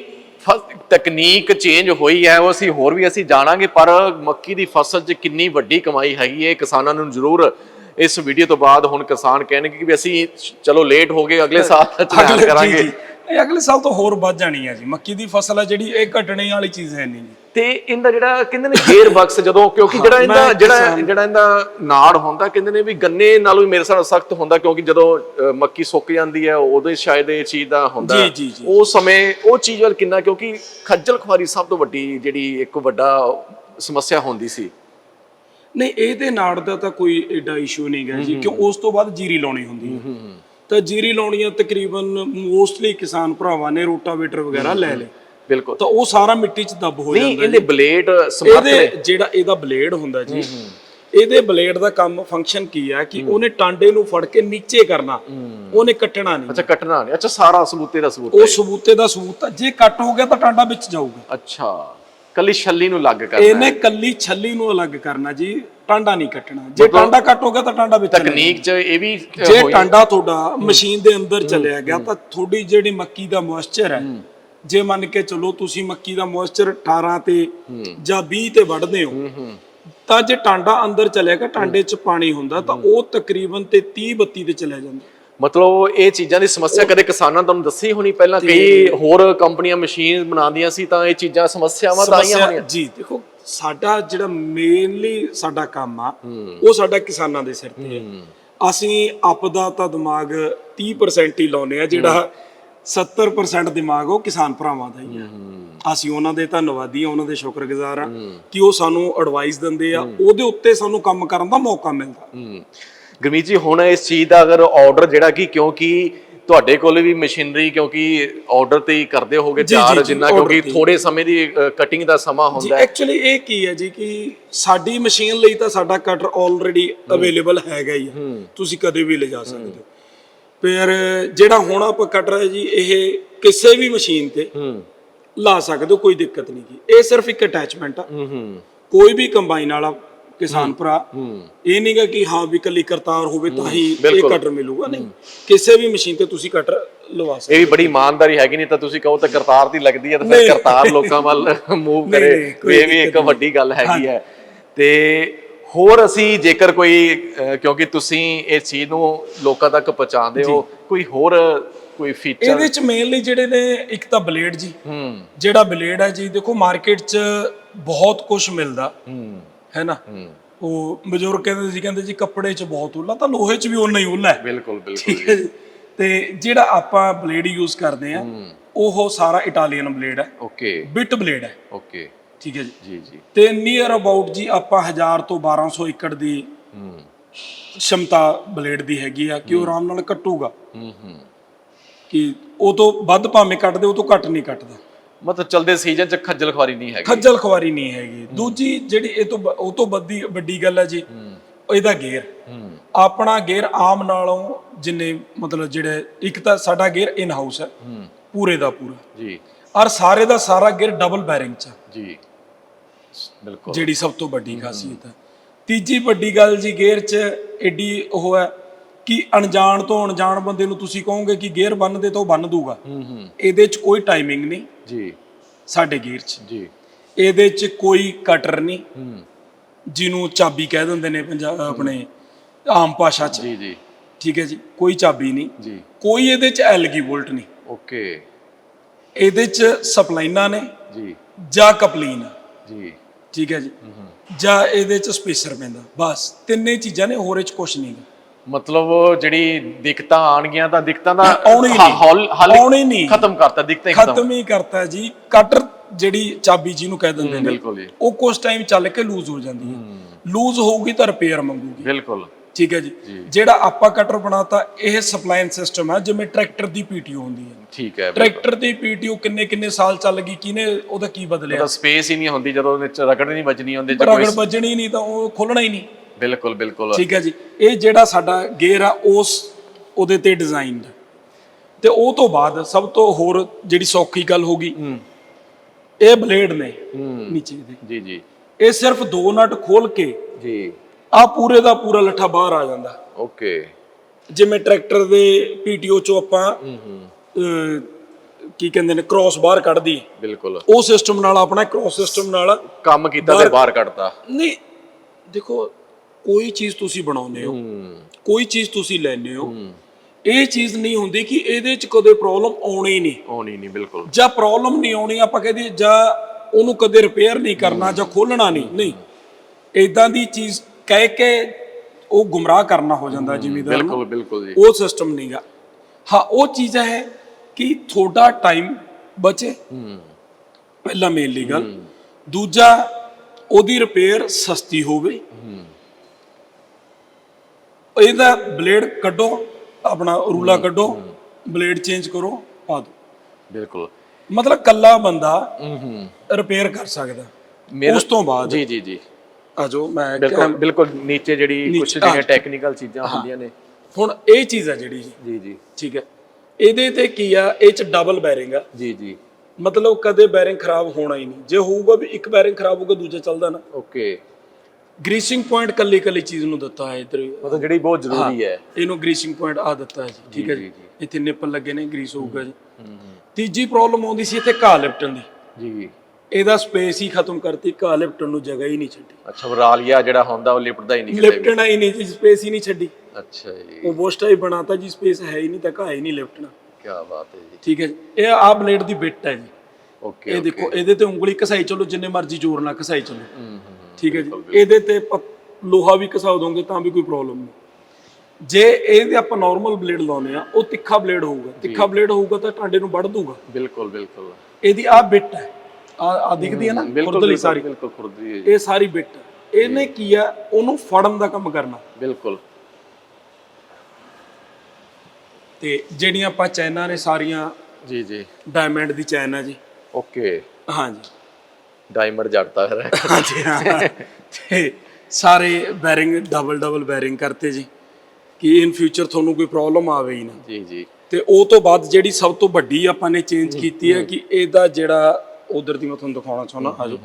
ਤਕਨੀਕ ਚੇਂਜ ਹੋਈ ਹੈ ਉਹ ਅਸੀਂ ਹੋਰ ਵੀ ਅਸੀਂ ਜਾਣਾਂਗੇ ਪਰ ਮੱਕੀ ਦੀ ਫਸਲ 'ਚ ਕਿੰਨੀ ਵੱਡੀ ਕਮਾਈ ਹੈਗੀ ਹੈ ਕਿਸਾਨਾਂ ਨੂੰ ਜ਼ਰੂਰ ਇਸ ਵੀਡੀਓ ਤੋਂ ਬਾਅਦ ਹੁਣ ਕਿਸਾਨ ਕਹਿਣਗੇ ਕਿ ਵੀ ਅਸੀਂ ਚਲੋ ਲੇਟ ਹੋ ਗਏ ਅਗਲੇ ਸਾਲ ਜੀ, ਕਰਾਂਗੇ। ਇਹ ਅਗਲੇ ਸਾਲ ਤੋਂ ਹੋਰ ਵੱਧ ਜਾਣੀ ਹੈ ਜੀ। ਮੱਕੀ ਦੀ ਫਸਲ ਹੈ ਜਿਹੜੀ ਇਹ ਘਟਣੇ ਵਾਲੀ ਚੀਜ਼ ਹੈ ਨਹੀਂ ਜੀ। ਤੇ ਇਹਦਾ ਜਿਹੜਾ ਕਹਿੰਦੇ ਨੇ ਗੇਅਰ ਬਕਸ ਜਦੋਂ ਕਿਉਂਕਿ ਜਿਹੜਾ ਇਹਦਾ ਜਿਹੜਾ ਜਿਹੜਾ ਇਹਦਾ ਨਾੜ ਹੁੰਦਾ ਕਹਿੰਦੇ ਨੇ ਵੀ ਗੰਨੇ ਨਾਲੋਂ ਵੀ ਮੇਰੇ ਹਿਸਾਬ ਨਾਲ ਸਖਤ ਹੁੰਦਾ ਕਿਉਂਕਿ ਜਦੋਂ ਮੱਕੀ ਸੁੱਕ ਜਾਂਦੀ ਹੈ ਉਦੋਂ ਹੀ ਸ਼ਾਇਦ ਇਹ ਚੀਜ਼ ਦਾ ਹੁੰਦਾ। ਉਸ ਸਮੇਂ ਉਹ ਚੀਜ਼ ਵੱਲ ਕਿੰਨਾ ਕਿਉਂਕਿ ਖੱਜਲ ਖੁਆਰੀ ਸਭ ਤੋਂ ਵੱਡੀ ਜਿਹੜੀ ਇੱਕ ਵੱਡਾ ਸਮੱਸਿਆ ਹੁੰਦੀ ਸੀ। ਨਹੀਂ ਇਹਦੇ ਨਾੜ ਦਾ ਤਾਂ ਕੋਈ ਐਡਾ ਇਸ਼ੂ ਨਹੀਂ ਗਾ ਜੀ ਕਿਉਂ ਉਸ ਤੋਂ ਬਾਅਦ ਜੀਰੀ ਲਾਉਣੀ ਹੁੰਦੀ ਹੈ। ਤਾਂ ਜੀਰੀ ਲਾਉਣੀਆਂ ਤਕਰੀਬਨ ਮੋਸਟਲੀ ਕਿਸਾਨ ਭਰਾਵਾਂ ਨੇ ਰੋਟਾਵੇਟਰ ਵਗੈਰਾ ਲੈ ਲਏ। ਬਿਲਕੁਲ। ਤਾਂ ਉਹ ਸਾਰਾ ਮਿੱਟੀ 'ਚ ਦੱਬ ਹੋ ਨਹੀਂ ਜਾਂਦਾ ਇਹਦੇ ਬਲੇਡ ਸਮਰਥ ਇਹਦੇ ਨੇ। ਜਿਹੜਾ ਇਹਦਾ ਬਲੇਡ ਹੁੰਦਾ ਜੀ ਇਹਦੇ ਬਲੇਡ ਦਾ ਕੰਮ ਫੰਕਸ਼ਨ ਕੀ ਹੈ ਕਿ ਉਹਨੇ ਟਾਂਡੇ ਨੂੰ ਫੜ ਕੇ ਨੀਚੇ ਕਰਨਾ ਉਹਨੇ ਕੱਟਣਾ ਨਹੀਂ। ਅੱਛਾ ਕੱਟਣਾ ਨਹੀਂ। ਅੱਛਾ ਸਾਰਾ ਸਬੂਤੇ ਦਾ ਸਬੂਤ ਉਹ ਸਬੂਤੇ ਦਾ ਸਬੂਤ ਆ ਜੇ ਕੱਟ ਹੋ ਗਿਆ ਤਾਂ ਟਾਂਡਾ ਵਿੱਚ ਜਾਊਗਾ। ਅੱਛਾ। ਕੱਲੀ ਛੱਲੀ ਨੂੰ ਲੱਗ ਕਰਨਾ ਇਹਨੇ ਕੱਲੀ ਛੱਲੀ ਨੂੰ ਅਲੱਗ ਕਰਨਾ ਜੀ ਟਾਂਡਾ ਨਹੀਂ ਕੱਟਣਾ। ਜੇ ਟਾਂਡਾ ਕੱਟ ਹੋ ਗਿਆ ਤਾਂ ਟਾਂਡਾ ਵਿੱਚ ਤਕਨੀਕ 'ਚ ਇਹ ਵੀ ਜੇ ਟਾਂਡਾ ਤੁਹਾਡਾ ਮਸ਼ੀਨ ਦੇ ਅੰਦਰ ਚਲਿਆ ਗਿਆ ਤਾਂ ਤੁਹਾਡੀ ਜਿਹੜੀ ਮੱਕੀ ਦਾ ਮੋਇਸਚਰ ਹੈ ਜੇ ਮੰਨ ਕੇ ਚਲੋ ਤੁਸੀਂ ਮੱਕੀ ਦਾ ਮੋਇਸਚਰ 18 ਤੇ ਜਾਂ 20 ਤੇ ਵੱਢਦੇ ਹੂੰ ਤਾਂ ਜੇ ਟਾਂਡਾ ਅੰਦਰ ਚਲਿਆ ਗਿਆ ਟਾਂਡੇ 'ਚ ਪਾਣੀ ਹੁੰਦਾ ਤਾਂ ਉਹ ਤਕਰੀਬਨ ਤੇ 30 32 ਤੇ ਚਲਿਆ ਜਾਂਦਾ। ਮਤਲਬ ਇਹ ਚੀਜ਼ਾਂ ਦੀ ਸਮੱਸਿਆ ਕਦੇ ਕਿਸਾਨਾਂ ਤੁਹਾਨੂੰ ਦੱਸੀ ਹੋਣੀ ਪਹਿਲਾਂ? ਕਈ ਹੋਰ ਕੰਪਨੀਆਂ ਮਸ਼ੀਨ ਬਣਾਉਂਦੀਆਂ ਸੀ ਤਾਂ ਇਹ ਚੀਜ਼ਾਂ ਸਮੱਸਿਆਵਾਂ ਤਾਂ ਆਈਆਂ ਹੋਣੀਆਂ। ਜੀ ਦੇਖੋ ਸਾਡਾ ਜਿਹੜਾ ਮੇਨਲੀ ਸਾਡਾ ਕੰਮ ਆ ਉਹ ਸਾਡਾ ਕਿਸਾਨਾਂ ਦੇ ਸਿਰ ਤੇ ਹੈ। ਅਸੀਂ ਆਪਦਾ ਤਾਂ ਦਿਮਾਗ 30% ਹੀ ਲਾਉਨੇ ਆ ਜਿਹੜਾ 70% ਦਿਮਾਗ ਉਹ ਕਿਸਾਨ ਭਰਾਵਾਂ ਦਾ ਹੀ ਆ ਅਸੀਂ ਉਹਨਾਂ ਦੇ ਧੰਨਵਾਦੀ ਆ ਉਹਨਾਂ ਦੇ ਸ਼ੁਕਰਗੁਜ਼ਾਰ ਆ ਕਿ ਉਹ ਸਾਨੂੰ ਐਡਵਾਈਸ ਦਿੰਦੇ ਆ ਉਹਦੇ ਉੱਤੇ ਸਾਨੂੰ ਕੰਮ ਕਰਨ ਦਾ ਮੌਕਾ ਮਿਲਦਾ। ਗੁਰਮੀਤ ਜੀ ਹੁਣ ਇਸ ਚੀਜ਼ ਦਾ ਅਗਰ ਆਰਡਰ ਜਿਹੜਾ ਕਿ ਕਿਉਂਕਿ ਤੁਹਾਡੇ ਕੋਲ ਵੀ ਮਸ਼ੀਨਰੀ ਕਿਉਂਕਿ ਆਰਡਰ ਤੇ ਹੀ ਕਰਦੇ ਹੋਗੇ ਜੀ, ਜਿੰਨਾ ਕਿਉਂਕਿ। ਥੋੜੇ ਸਮੇਂ ਦੀ ਕਟਿੰਗ ਦਾ ਸਮਾਂ ਹੁੰਦਾ ਹੈ। ਐਕਚੁਅਲੀ ਇਹ ਕੀ ਹੈ ਜੀ ਕਿ ਸਾਡੀ ਮਸ਼ੀਨ ਲਈ ਤਾਂ ਸਾਡਾ ਕਟਰ ਆਲਰੇਡੀ ਅਵੇਲੇਬਲ ਹੈਗਾ ਹੀ ਤੁਸੀਂ ਕਦੇ ਵੀ ਲਿਜਾ ਸਕਦੇ ਹੋ। ਪਰ ਜਿਹੜਾ ਹੁਣ ਆਪਾਂ ਕਟਰ ਹੈ ਜੀ ਇਹ ਕਿਸੇ ਵੀ ਮਸ਼ੀਨ ਤੇ ਲਾ ਸਕਦੇ ਹੋ ਕੋਈ ਦਿੱਕਤ ਨਹੀਂ ਕੀ ਇਹ ਸਿਰਫ ਇੱਕ ਅਟੈਚਮੈਂਟ ਆ। ਕੋਈ ਵੀ ਕੰਬਾਈਨ ਵਾਲਾ ਕਿਸਾਨ ਭਰਾ ਇਹ ਨਹੀਂਗਾ ਕਿ ਹਾਂ ਵੀ ਕੱਲੀ ਕਰਤਾਰ ਹੋਵੇ ਤਾਂ ਹੀ। ਇਹ। ਕਟਰ ਮਿਲੂਗਾ ਨਹੀਂ। ਕਿਸੇ ਵੀ ਮਸ਼ੀਨ ਤੇ ਤੁਸੀਂ ਕਟਰ ਲਵਾ ਸਕਦੇ ਇਹ ਵੀ ਬੜੀ ਇਮਾਨਦਾਰੀ ਹੈਗੀ ਨਹੀਂ ਤਾਂ ਤੁਸੀਂ ਕਹੋ ਤਾਂ ਕਰਤਾਰ ਦੀ ਲੱਗਦੀ ਹੈ ਤਾਂ ਫਿਰ। ਕਰਤਾਰ ਲੋਕਾਂ ਵੱਲ ਮੂਵ ਕਰੇ। ਇਹ ਵੀ ਇੱਕ ਵੱਡੀ ਗੱਲ ਹੈਗੀ ਹੈ। ਤੇ ਹੋਰ ਅਸੀਂ ਜੇਕਰ ਕੋਈ ਕਿਉਂਕਿ ਤੁਸੀਂ ਇਸ ਚੀਜ਼ ਨੂੰ ਲੋਕਾਂ ਤੱਕ ਪਹੁੰਚਾਉਂਦੇ ਹੋ ਕੋਈ ਹੋਰ ਕੋਈ ਫੀਚਰ ਇਹਦੇ ਚ ਮੇਨਲੀ ਜਿਹੜੇ ਨੇ ਇੱਕ ਤਾਂ ਬਲੇਡ ਜੀ। ਹੂੰ। ਜਿਹੜਾ ਬਲੇਡ ਹੈ ਜੀ ਦੇਖੋ ਮਾਰਕੀਟ 'ਚ ਬਹੁਤ ਕੁਝ ਮਿਲਦਾ। ਹੂੰ। ਹੈ। ਨਾ ਉਹ ਬਜ਼ੁਰਗ ਕਹਿੰਦੇ ਸੀ ਕਹਿੰਦੇ ਜੀ ਕੱਪੜੇ 'ਚ ਬਹੁਤ ਉੱਲਾ ਤਾਂ ਲੋਹੇ 'ਚ ਵੀ ਉਨਾ ਹੀ ਉੱਲਾ ਹੈ ਬਿਲਕੁਲ ਬਿਲਕੁਲ ਠੀਕ ਹੈ ਜੀ। ਤੇ ਜਿਹੜਾ ਆਪਾਂ ਬਲੇਡ ਯੂਜ਼ ਕਰਦੇ ਆ ਉਹ ਸਾਰਾ ਇਟਾਲੀਅਨ ਬਲੇਡ ਹੈ ਓਕੇ। ਬਿਟ ਬਲੇਡ ਹੈ ਓਕੇ। ਠੀਕ ਹੈ ਜੀ। ਜੀ ਜੀ। ਤੇ ਨੀਅਰ ਅਬਾਊਟ ਜੀ ਆਪਾਂ 1000 ਤੋਂ 1200 ਏਕੜ ਦੀ ਹੂੰ। ਸ਼ਮਤਾ ਬਲੇਡ ਦੀ ਹੈਗੀ ਆ ਕਿ ਉਹ ਆਰਾਮ ਨਾਲ ਕੱਟੂਗਾ। ਹੂੰ ਹੂੰ। ਕਿ ਉਹ ਤੋਂ ਵੱਧ ਭਾਵੇਂ ਕੱਟਦੇ ਉਹ ਤੋਂ ਘੱਟ ਨਹੀਂ ਕੱਟਦਾ। ਮਤਲਬ ਚਲਦੇ ਸੀਜ਼ਨ ਚ ਖੱਜਲ ਖਵਾਰੀ ਨਹੀਂ ਹੈਗੀ। ਖੱਜਲ ਖਵਾਰੀ ਨਹੀਂ ਹੈਗੀ। ਦੂਜੀ ਜਿਹੜੀ ਇਹ ਤੋਂ ਉਹ ਤੋਂ ਵੱਡੀ ਵੱਡੀ ਗੱਲ ਹੈ ਜੀ ਇਹਦਾ ਗੇਅਰ। ਆਪਣਾ ਗੇਅਰ ਆਮ ਨਾਲੋਂ ਜਿੰਨੇ ਮਤਲਬ ਜਿਹੜੇ ਇੱਕ ਤਾਂ ਸਾਡਾ ਗੇਅਰ ਇਨ ਹਾਊਸ ਹੈ। ਪੂਰੇ ਦਾ ਪੂਰਾ। ਜੀ। ਔਰ ਸਾਰੇ ਦਾ ਸਾਰਾ ਗੇਅਰ ਡਬਲ ਬੈਰਿੰਗ ਚ ਜੀ। ਬਿਲਕੁਲ। ਜਿਹੜੀ ਸਭ ਤੋਂ ਵੱਡੀ ਖਾਸੀਅਤ ਹੈ। ਤੀਜੀ ਵੱਡੀ ਗੱਲ ਜੀ ਗੇਅਰ ਚ ਐਡੀ ਉਹ ਹੈ ਕਿ ਅਣਜਾਣ ਤੋਂ ਅਣਜਾਣ ਬੰਦੇ ਨੂੰ ਤੁਸੀਂ ਕਹੋਗੇ ਕਿ ਗੇਅਰ ਬੰਨ ਦੇ ਤਾਂ ਉਹ ਬੰਨ ਦੂਗਾ। ਹੂੰ ਹੂੰ। ਇਹਦੇ ਚ ਕੋਈ ਟਾਈਮਿੰਗ ਨਹੀਂ। ਜੀ। ਸਾਡੇ ਗੇਅਰ ਚ। ਜੀ। ਇਹਦੇ ਚ ਕੋਈ ਕਟਰ ਨਹੀਂ। ਹੂੰ। ਜਿਹਨੂੰ ਚਾਬੀ ਕਹਿ ਦਿੰਦੇ ਨੇ ਪੰਜਾਬ ਆਪਣੇ ਆਮ ਭਾਸ਼ਾ ਚ। ਜੀ ਜੀ। ਠੀਕ ਹੈ ਜੀ। ਕੋਈ ਚਾਬੀ ਨਹੀਂ। ਜੀ। ਕੋਈ ਇਹਦੇ ਚ ਐਲਗੀ ਵੋਲਟ ਨਹੀਂ। ਓਕੇ। ਇਹਦੇ ਚ ਸਪਲਾਈਨਾਂ ਨੇ ਜੀ। ਜਾਂ ਕਪਲੀਨ। ਜੀ। ਠੀਕ ਹੈ ਜੀ। ਜਾਂ ਇਹਦੇ ਚ ਸਪੇਸਰ ਪੈਂਦਾ। ਬਸ। ਤਿੰਨੇ ਚੀਜ਼ਾਂ ਨੇ ਹੋਰ ਇਹ ਚ ਕੁਝ ਨਹੀਂ ਮਤਲਬ ਜਿਹੜੀ ਦਿੱਕਤਾਂ ਆਣਗੀਆਂ ਤਾਂ ਦਿੱਕਤਾਂ ਦਾ ਆਉਣੀ ਨਹੀਂ। ਖਤਮ ਕਰਤਾ ਦਿੱਕਤਾਂ ਹੀ ਖਤਮ। ਹੀ ਕਰਤਾ ਜੀ। ਕਟਰ ਜਿਹੜੀ ਚਾਬੀ ਜਿਹਨੂੰ ਕਹਿ ਦਿੰਦੇ ਨੇ ਬਿਲਕੁਲ ਉਹ ਕੁਝ ਟਾਈਮ ਚੱਲ ਕੇ ਲੂਜ਼ ਹੋ ਜਾਂਦੀ ਹੈ। ਲੂਜ਼ ਹੋਊਗੀ ਤਾਂ ਰਿਪੇਅਰ ਮੰਗੂਗੀ। ਬਿਲਕੁਲ। ਠੀਕ ਹੈ ਜੀ। ਜਿਹੜਾ ਆਪਾਂ ਕਟਰ ਬਣਾਤਾ ਇਹ ਸਪਲਾਈਨ ਸਿਸਟਮ ਹੈ ਜਿਵੇਂ ਟਰੈਕਟਰ ਦੀ ਪੀਟੀਓ ਹੁੰਦੀ ਹੈ। ਠੀਕ ਹੈ ਟਰੈਕਟਰ ਦੀ ਪੀਟੀਓ ਕਿੰਨੇ ਕਿੰਨੇ ਸਾਲ ਚੱਲ ਗਈ ਕਿਨੇ ਉਹਦਾ ਕੀ ਬਦਲਿਆ? ਤਾਂ ਸਪੇਸ ਹੀ ਨਹੀਂ ਹੁੰਦੀ ਜਦੋਂ ਉਹਦੇ ਰਗੜ ਨਹੀਂ ਵੱਜਣੀ ਹੁੰਦੀ ਕੋਈ ਰਗੜ ਵੱਜਣੀ ਨਹੀਂ ਤਾਂ ਉਹ ਖੋਲਣਾ ਹੀ ਨਹੀਂ। ਬਿਲਕੁਲ ਬਿਲਕੁਲ। ਠੀਕ ਹੈ ਜੀ। ਇਹ ਜਿਹੜਾ ਸਾਡਾ ਗੇਅਰ ਆ ਉਸ ਉਹਦੇ ਤੇ ਡਿਜ਼ਾਈਨਡ ਤੇ ਉਹ ਤੋਂ ਬਾਅਦ ਸਭ ਤੋਂ ਹੋਰ ਜਿਹੜੀ ਸੌਖੀ ਗੱਲ ਹੋ ਗਈ ਇਹ ਬਲੇਡ ਨੇ ਨੀਚੇ ਦੇ। ਜੀ ਜੀ। ਇਹ ਸਿਰਫ ਦੋ ਨਟ ਖੋਲ ਕੇ ਜੀ। ਆ ਪੂਰੇ ਦਾ ਪੂਰਾ ਲੱਠਾ ਬਾਹਰ ਆ ਜਾਂਦਾ। ਓਕੇ। ਜਿਵੇਂ ਟਰੈਕਟਰ ਦੇ ਪੀਟੀਓ ਚੋਂ ਆਪਾਂ ਹੂੰ ਕੀ ਕਹਿੰਦੇ ਨੇ ਕ੍ਰਾਸ ਬਾਹਰ ਕੱਢਦੀ ਬਿਲਕੁਲ। ਉਹ ਸਿਸਟਮ ਨਾਲ ਆਪਣਾ ਕ੍ਰਾਸ ਸਿਸਟਮ ਨਾਲ ਕੰਮ ਕੀਤਾ ਤੇ ਬਾਹਰ ਕੱਢਤਾ। ਨਹੀਂ ਦੇਖੋ ਕੋਈ ਚੀਜ਼ ਤੁਸੀਂ ਬਣਾਉਂਦੇ ਹੋ ਕੋਈ ਚੀਜ਼ ਤੁਸੀਂ ਲੈਂਦੇ ਹੋ ਇਹ ਚੀਜ਼ ਨਹੀਂ ਹੁੰਦੀ ਕਿ ਇਹਦੇ ਚ ਕਦੇ ਪ੍ਰੋਬਲਮ ਆਉਣੀ ਨਹੀਂ। ਆਉਣੀ ਨਹੀਂ ਬਿਲਕੁਲ। ਜਾਂ ਪ੍ਰੋਬਲਮ ਨਹੀਂ ਆਉਣੀ ਆਪਾਂ ਕਹਦੇ ਜਾਂ ਉਹਨੂੰ ਕਦੇ ਰਿਪੇਅਰ ਨਹੀਂ ਕਰਨਾ ਜਾਂ ਖੋਲਣਾ ਨਹੀਂ ਨਹੀਂ। ਇਦਾਂ ਦੀ ਚੀਜ਼ ਕਹਿ ਕੇ ਉਹ ਗੁੰਮਰਾਹ ਕਰਨਾ ਹੋ ਜਾਂਦਾ ਜ਼ਿਮੀਦਾਰ ਬਿਲਕੁਲ ਬਿਲਕੁਲ ਜੀ। ਉਹ ਸਿਸਟਮ ਨਹੀਂਗਾ ਹਾਂ ਉਹ ਚੀਜ਼ ਹੈ ਕਿ ਥੋੜਾ ਟਾਈਮ ਬਚੇ। ਪਹਿਲਾ ਮੇਨਲੀ ਗੱਲ ਦੂਜਾ ਉਹਦੀ ਰਿਪੇਅਰ ਸਸਤੀ ਹੋਵੇ। ਇਹਦਾ ਬਲੇਡ ਕੱਢੋ ਆਪਣਾ ਰੂਲਾ ਕੱਢੋ ਬਲੇਡ ਚੇਂਜ ਕਰੋ ਪਾ ਦਿਓ। ਬਿਲਕੁਲ। ਮਤਲਬ ਕੱਲਾ ਬੰਦਾ ਹੂੰ ਰਿਪੇਅਰ ਕਰ ਸਕਦਾ। ਉਸ ਤੋਂ ਬਾਅਦ ਜੀ ਜੀ ਜੀ। ਆਜੋ ਮੈਂ ਬਿਲਕੁਲ ਬਿਲਕੁਲ ਨੀਚੇ ਜਿਹੜੀ ਕੁਝ ਜਿਹੜੀਆਂ। ਟੈਕਨੀਕਲ ਚੀਜ਼ਾਂ ਹੁੰਦੀਆਂ ਨੇ। ਹੁਣ ਇਹ ਚੀਜ਼ ਆ ਜਿਹੜੀ। ਜੀ ਜੀ। ਠੀਕ ਹੈ। ਇਹਦੇ ਤੇ ਕੀ ਆ ਇਹ ਚ ਡਬਲ ਬੈਰਿੰਗ ਆ। ਜੀ ਜੀ। ਮਤਲਬ ਕਦੇ ਬੈਰਿੰਗ ਖਰਾਬ ਹੋਣਾ ਹੀ ਨਹੀਂ। ਜੇ ਹੋਊਗਾ ਵੀ ਇੱਕ ਬੈਰਿੰਗ ਖਰਾਬ ਹੋਊਗਾ ਦੂਜਾ ਚੱਲਦਾ ਨਾ। ਓਕੇ ਗ੍ਰੀਸਿੰਗ ਪੁਆਇੰਟ ਕੱਲੀ ਕੱਲੀ ਚੀਜ਼ ਨੂੰ ਦਿੱਤਾ ਹੈ ਇਧਰ ਮਤਲਬ ਜਿਹੜੀ ਬਹੁਤ ਜ਼ਰੂਰੀ ਹੈ ਇਹਨੂੰ ਗ੍ਰੀਸਿੰਗ ਪੁਆਇੰਟ ਆ ਦਿੱਤਾ ਹੈ ਜੀ ਠੀਕ ਹੈ ਜੀ। ਇੱਥੇ ਨਿੱਪਲ ਲੱਗੇ ਨੇ ਗ੍ਰੀਸ ਹੋਊਗਾ ਜੀ। ਤੀਜੀ ਪ੍ਰੋਬਲਮ ਆਉਂਦੀ ਸੀ ਇੱਥੇ ਘਾਹ ਲਿਪਟਣ ਦੀ। ਜੀ। ਇਹਦਾ ਸਪੇਸ ਹੀ ਖਤਮ ਕਰਤੀ ਘਾਹ ਲਿਪਟਣ ਨੂੰ ਜਗ੍ਹਾ ਹੀ ਨਹੀਂ ਛੱਡੀ। ਅੱਛਾ ਵਰਾਲੀਆ ਜਿਹੜਾ ਹੁੰਦਾ ਉਹ ਲਿਪਟਦਾ ਹੀ ਨਹੀਂ ਲਿਪਟਣਾ ਹੀ ਨਹੀਂ ਜੀ ਸਪੇਸ ਹੀ ਨਹੀਂ ਛੱਡੀ। ਅੱਛਾ ਜੀ। ਉਹ ਬੋਸਟਾ ਹੀ ਬਣਾਤਾ ਜੀ ਸਪੇਸ ਹੈ ਹੀ ਨਹੀਂ ਤਾਂ ਘਾਹ ਹੀ ਨਹੀਂ ਲਿਪਟਣਾ। ਕੀ ਬਾਤ ਹੈ ਜੀ। ਠੀਕ ਹੈ ਇਹ ਆ ਬਲੇਡ ਦੀ ਬਿੱਟ ਹੈ ਜੀ। ਓਕੇ ਇਹ ਦੇਖੋ ਇਹਦੇ ਤੇ ਉਂਗਲੀ ਘਸਾਈ ਚਲੋ ਜਿੰਨੇ ਮਰਜ਼ੀ ਜ਼ੋਰ ਨਾਲ ਘਸਾਈ ਚਲੋ। ਹੂੰ। ਠੀਕ ਹੈ ਜੀ। ਇਹਦੇ ਤੇ ਲੋਹਾ ਵੀ ਘਸਾ ਦੋਗੇ ਤਾਂ ਵੀ ਕੋਈ ਪ੍ਰੋਬਲਮ ਨਹੀਂ। ਜੇ ਇਹਦੇ ਆਪਾਂ ਨਾਰਮਲ ਬਲੇਡ ਲਾਉਨੇ ਆ ਉਹ ਤਿੱਖਾ ਬਲੇਡ ਹੋਊਗਾ। ਤਿੱਖਾ ਬਲੇਡ ਹੋਊਗਾ ਤਾਂ ਟਾਂਡੇ ਨੂੰ ਵੱਢ ਦੂਗਾ ਬਿਲਕੁਲ ਬਿਲਕੁਲ। ਇਹਦੀ ਆ ਬਿੱਟ ਹੈ। ਆ ਆ ਦਿਖਦੀ ਹੈ ਨਾ ਖੁਰਦਲੀ ਸਾਰੀ। ਬਿਲਕੁਲ ਖੁਰਦਲੀ ਹੈ ਇਹ ਸਾਰੀ ਬਿੱਟ। ਇਹਨੇ ਕੀ ਆ ਉਹਨੂੰ ਫੜਨ ਦਾ ਕੰਮ ਕਰਨਾ। ਬਿਲਕੁਲ। ਤੇ ਜਿਹੜੀਆਂ ਆਪਾਂ ਚੈਨਾਂ ਨੇ ਸਾਰੀਆਂ ਜੀ ਜੀ। ਡਾਇਮੰਡ ਦੀ ਚੈਨ ਹੈ ਜੀ। ਓਕੇ। ਹਾਂਜੀ ਡਾਇਮੰਡ ਜੜਤਾ ਹੈ ਹਾਂਜੀ ਹਾਂ। ਤੇ ਸਾਰੇ ਬੈਰਿੰਗ ਡਬਲ ਡਬਲ ਬੈਰਿੰਗ ਕਰਤੇ ਜੀ ਕਿ ਇਨ ਫਿਊਚਰ ਤੁਹਾਨੂੰ ਕੋਈ ਪ੍ਰੋਬਲਮ ਆਵੇ ਹੀ ਨਾ। ਜੀ ਜੀ। ਤੇ ਉਹ ਤੋਂ ਬਾਅਦ ਜਿਹੜੀ ਸਭ ਤੋਂ ਵੱਡੀ ਆਪਾਂ ਨੇ ਚੇਂਜ ਕੀਤੀ ਹੈ ਕਿ ਇਹਦਾ ਜਿਹੜਾ ਉਧਰ ਦੀ ਮੈਂ ਤੁਹਾਨੂੰ ਦਿਖਾਉਣਾ ਚਾਹੁੰਦਾ ਆਜੋ।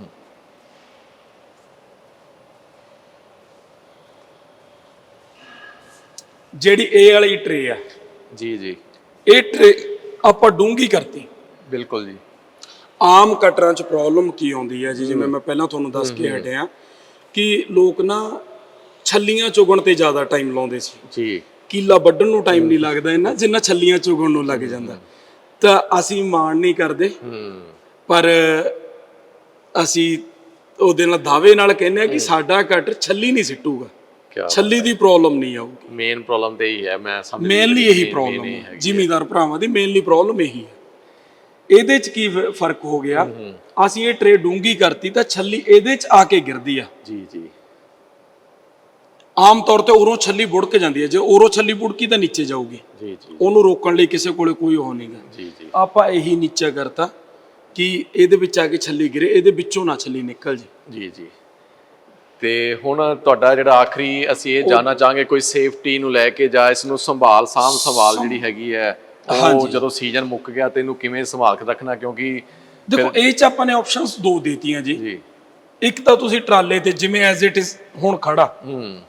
ਜਿਹੜੀ ਇਹ ਵਾਲੀ ਟਰੇ ਆ ਜੀ ਜੀ। ਇਹ ਟਰੇ ਆਪਾਂ ਡੂੰਗੀ ਕਰਤੀ। ਬਿਲਕੁਲ ਜੀ। ਆਮ ਕਟਰਾਂ 'ਚ ਪ੍ਰੋਬਲਮ ਕੀ ਆਉਂਦੀ ਹੈ ਜੀ? ਜਿਵੇਂ ਮੈਂ ਪਹਿਲਾਂ ਤੁਹਾਨੂੰ ਦੱਸ ਕੇ ਹਟਿਆ ਕਿ ਲੋਕ ਨਾ ਛੱਲੀਆਂ ਚੁਗਣ ਤੇ ਜ਼ਿਆਦਾ ਟਾਈਮ ਲਾਉਂਦੇ ਸੀ। ਜੀ। ਕੀਲਾ ਵੱਢਣ ਨੂੰ ਟਾਈਮ ਨਹੀਂ ਲੱਗਦਾ ਇਹਨਾਂ ਜਿੰਨਾ ਛੱਲੀਆਂ ਚੁਗਣ ਨੂੰ ਲੱਗ ਜਾਂਦਾ। ਤਾਂ ਅਸੀਂ ਮਾਣ ਨਹੀਂ ਕਰਦੇ। ਪਰ ਅਸੀਂ ਉਹਦੇ ਨਾਲ ਦਾਅਵੇ ਨਾਲ ਕਹਿੰਦੇ ਆ ਕਿ ਸਾਡਾ ਕਟਰ ਛੱਲੀ ਨਹੀਂ ਸਿੱਟੂਗਾ। ਛੱਲੀ ਦੀ ਪ੍ਰੋਬਲਮ ਨਹੀਂ ਆਊਗੀ। ਮੇਨ ਪ੍ਰੋਬਲਮ ਤੇ ਹੀ ਹੈ ਮੈਂ ਸਮਝ ਮੇਨਲੀ ਇਹੀ ਪ੍ਰੋਬਲਮ ਹੈ। ਜ਼ਿਮੀਦਾਰ ਭਰਾਵਾਂ ਦੀ ਮੇਨਲੀ ਪ੍ਰੋਬਲਮ ਇਹੀ ਹੈ। ਇਹਦੇ ਚ ਕੀ ਫ਼ਰਕ ਹੋ ਗਿਆ? ਅਸੀਂ ਇਹ ਟਰੇ ਡੂੰਗੀ ਕਰਤੀ ਤਾਂ ਛੱਲੀ ਇਹਦੇ ਚ ਆ ਕੇ ਗਿਰਦੀ ਆ। ਜੀ ਜੀ। ਆਮ ਤੌਰ ਤੇ ਉਰੋਂ ਛੱਲੀ ਬੁੜ ਕੇ ਜਾਂਦੀ ਹੈ ਜੇ ਉਰੋਂ ਛੱਲੀ ਬੁੜਕੀ ਤਾਂ ਨੀਚੇ ਜਾਊਗੀ। ਜੀ ਜੀ। ਉਹਨੂੰ ਰੋਕਣ ਲਈ ਕਿਸੇ ਕੋਲੇ ਕੋਈ ਉਹ ਨਹੀਂਗਾ ਜੀ ਜੀ। ਆਪਾਂ ਇਹੀ ਨੀਚਾ ਕਰਤਾ ਕਿ ਇਹਦੇ ਵਿੱਚ ਆ ਕੇ ਛੱਲੀ ਗਿਰੇ ਇਹਦੇ ਵਿੱਚੋਂ ਨਾ ਛੱਲੀ ਨਿਕਲ ਜੇ। ਜੀ ਜੀ। ਤੇ ਹੁਣ ਤੁਹਾਡਾ ਜਿਹੜਾ ਆਖਰੀ ਅਸੀਂ ਇਹ ਜਾਨਣਾ ਚਾਹਾਂਗੇ ਕੋਈ ਸੇਫਟੀ ਨੂੰ ਲੈ ਕੇ ਜਾਂ ਇਸ ਨੂੰ ਸੰਭਾਲ ਸਾਂਭ ਸੰਭਾਲ ਜਿਹੜੀ ਹੈਗੀ ਹੈ ਉਹ ਜਦੋਂ ਸੀਜ਼ਨ ਮੁੱਕ ਗਿਆ ਤੇ ਇਹਨੂੰ ਕਿਵੇਂ ਸੰਭਾਲ ਕੇ ਰੱਖਣਾ ਕਿਉਂਕਿ ਦੇਖੋ ਇਹ ਚ ਆਪਾਂ ਨੇ ਆਪਸ਼ਨਸ ਦੋ ਦਿੱਤੀਆਂ ਜੀ। ਜੀ। ਇੱਕ ਤਾਂ ਤੁਸੀਂ ਟਰਾਲੇ ਤੇ ਜਿਵੇਂ ਐਜ਼ ਇਟ ਇਜ਼ ਹੁਣ ਖੜਾ। ਹੂੰ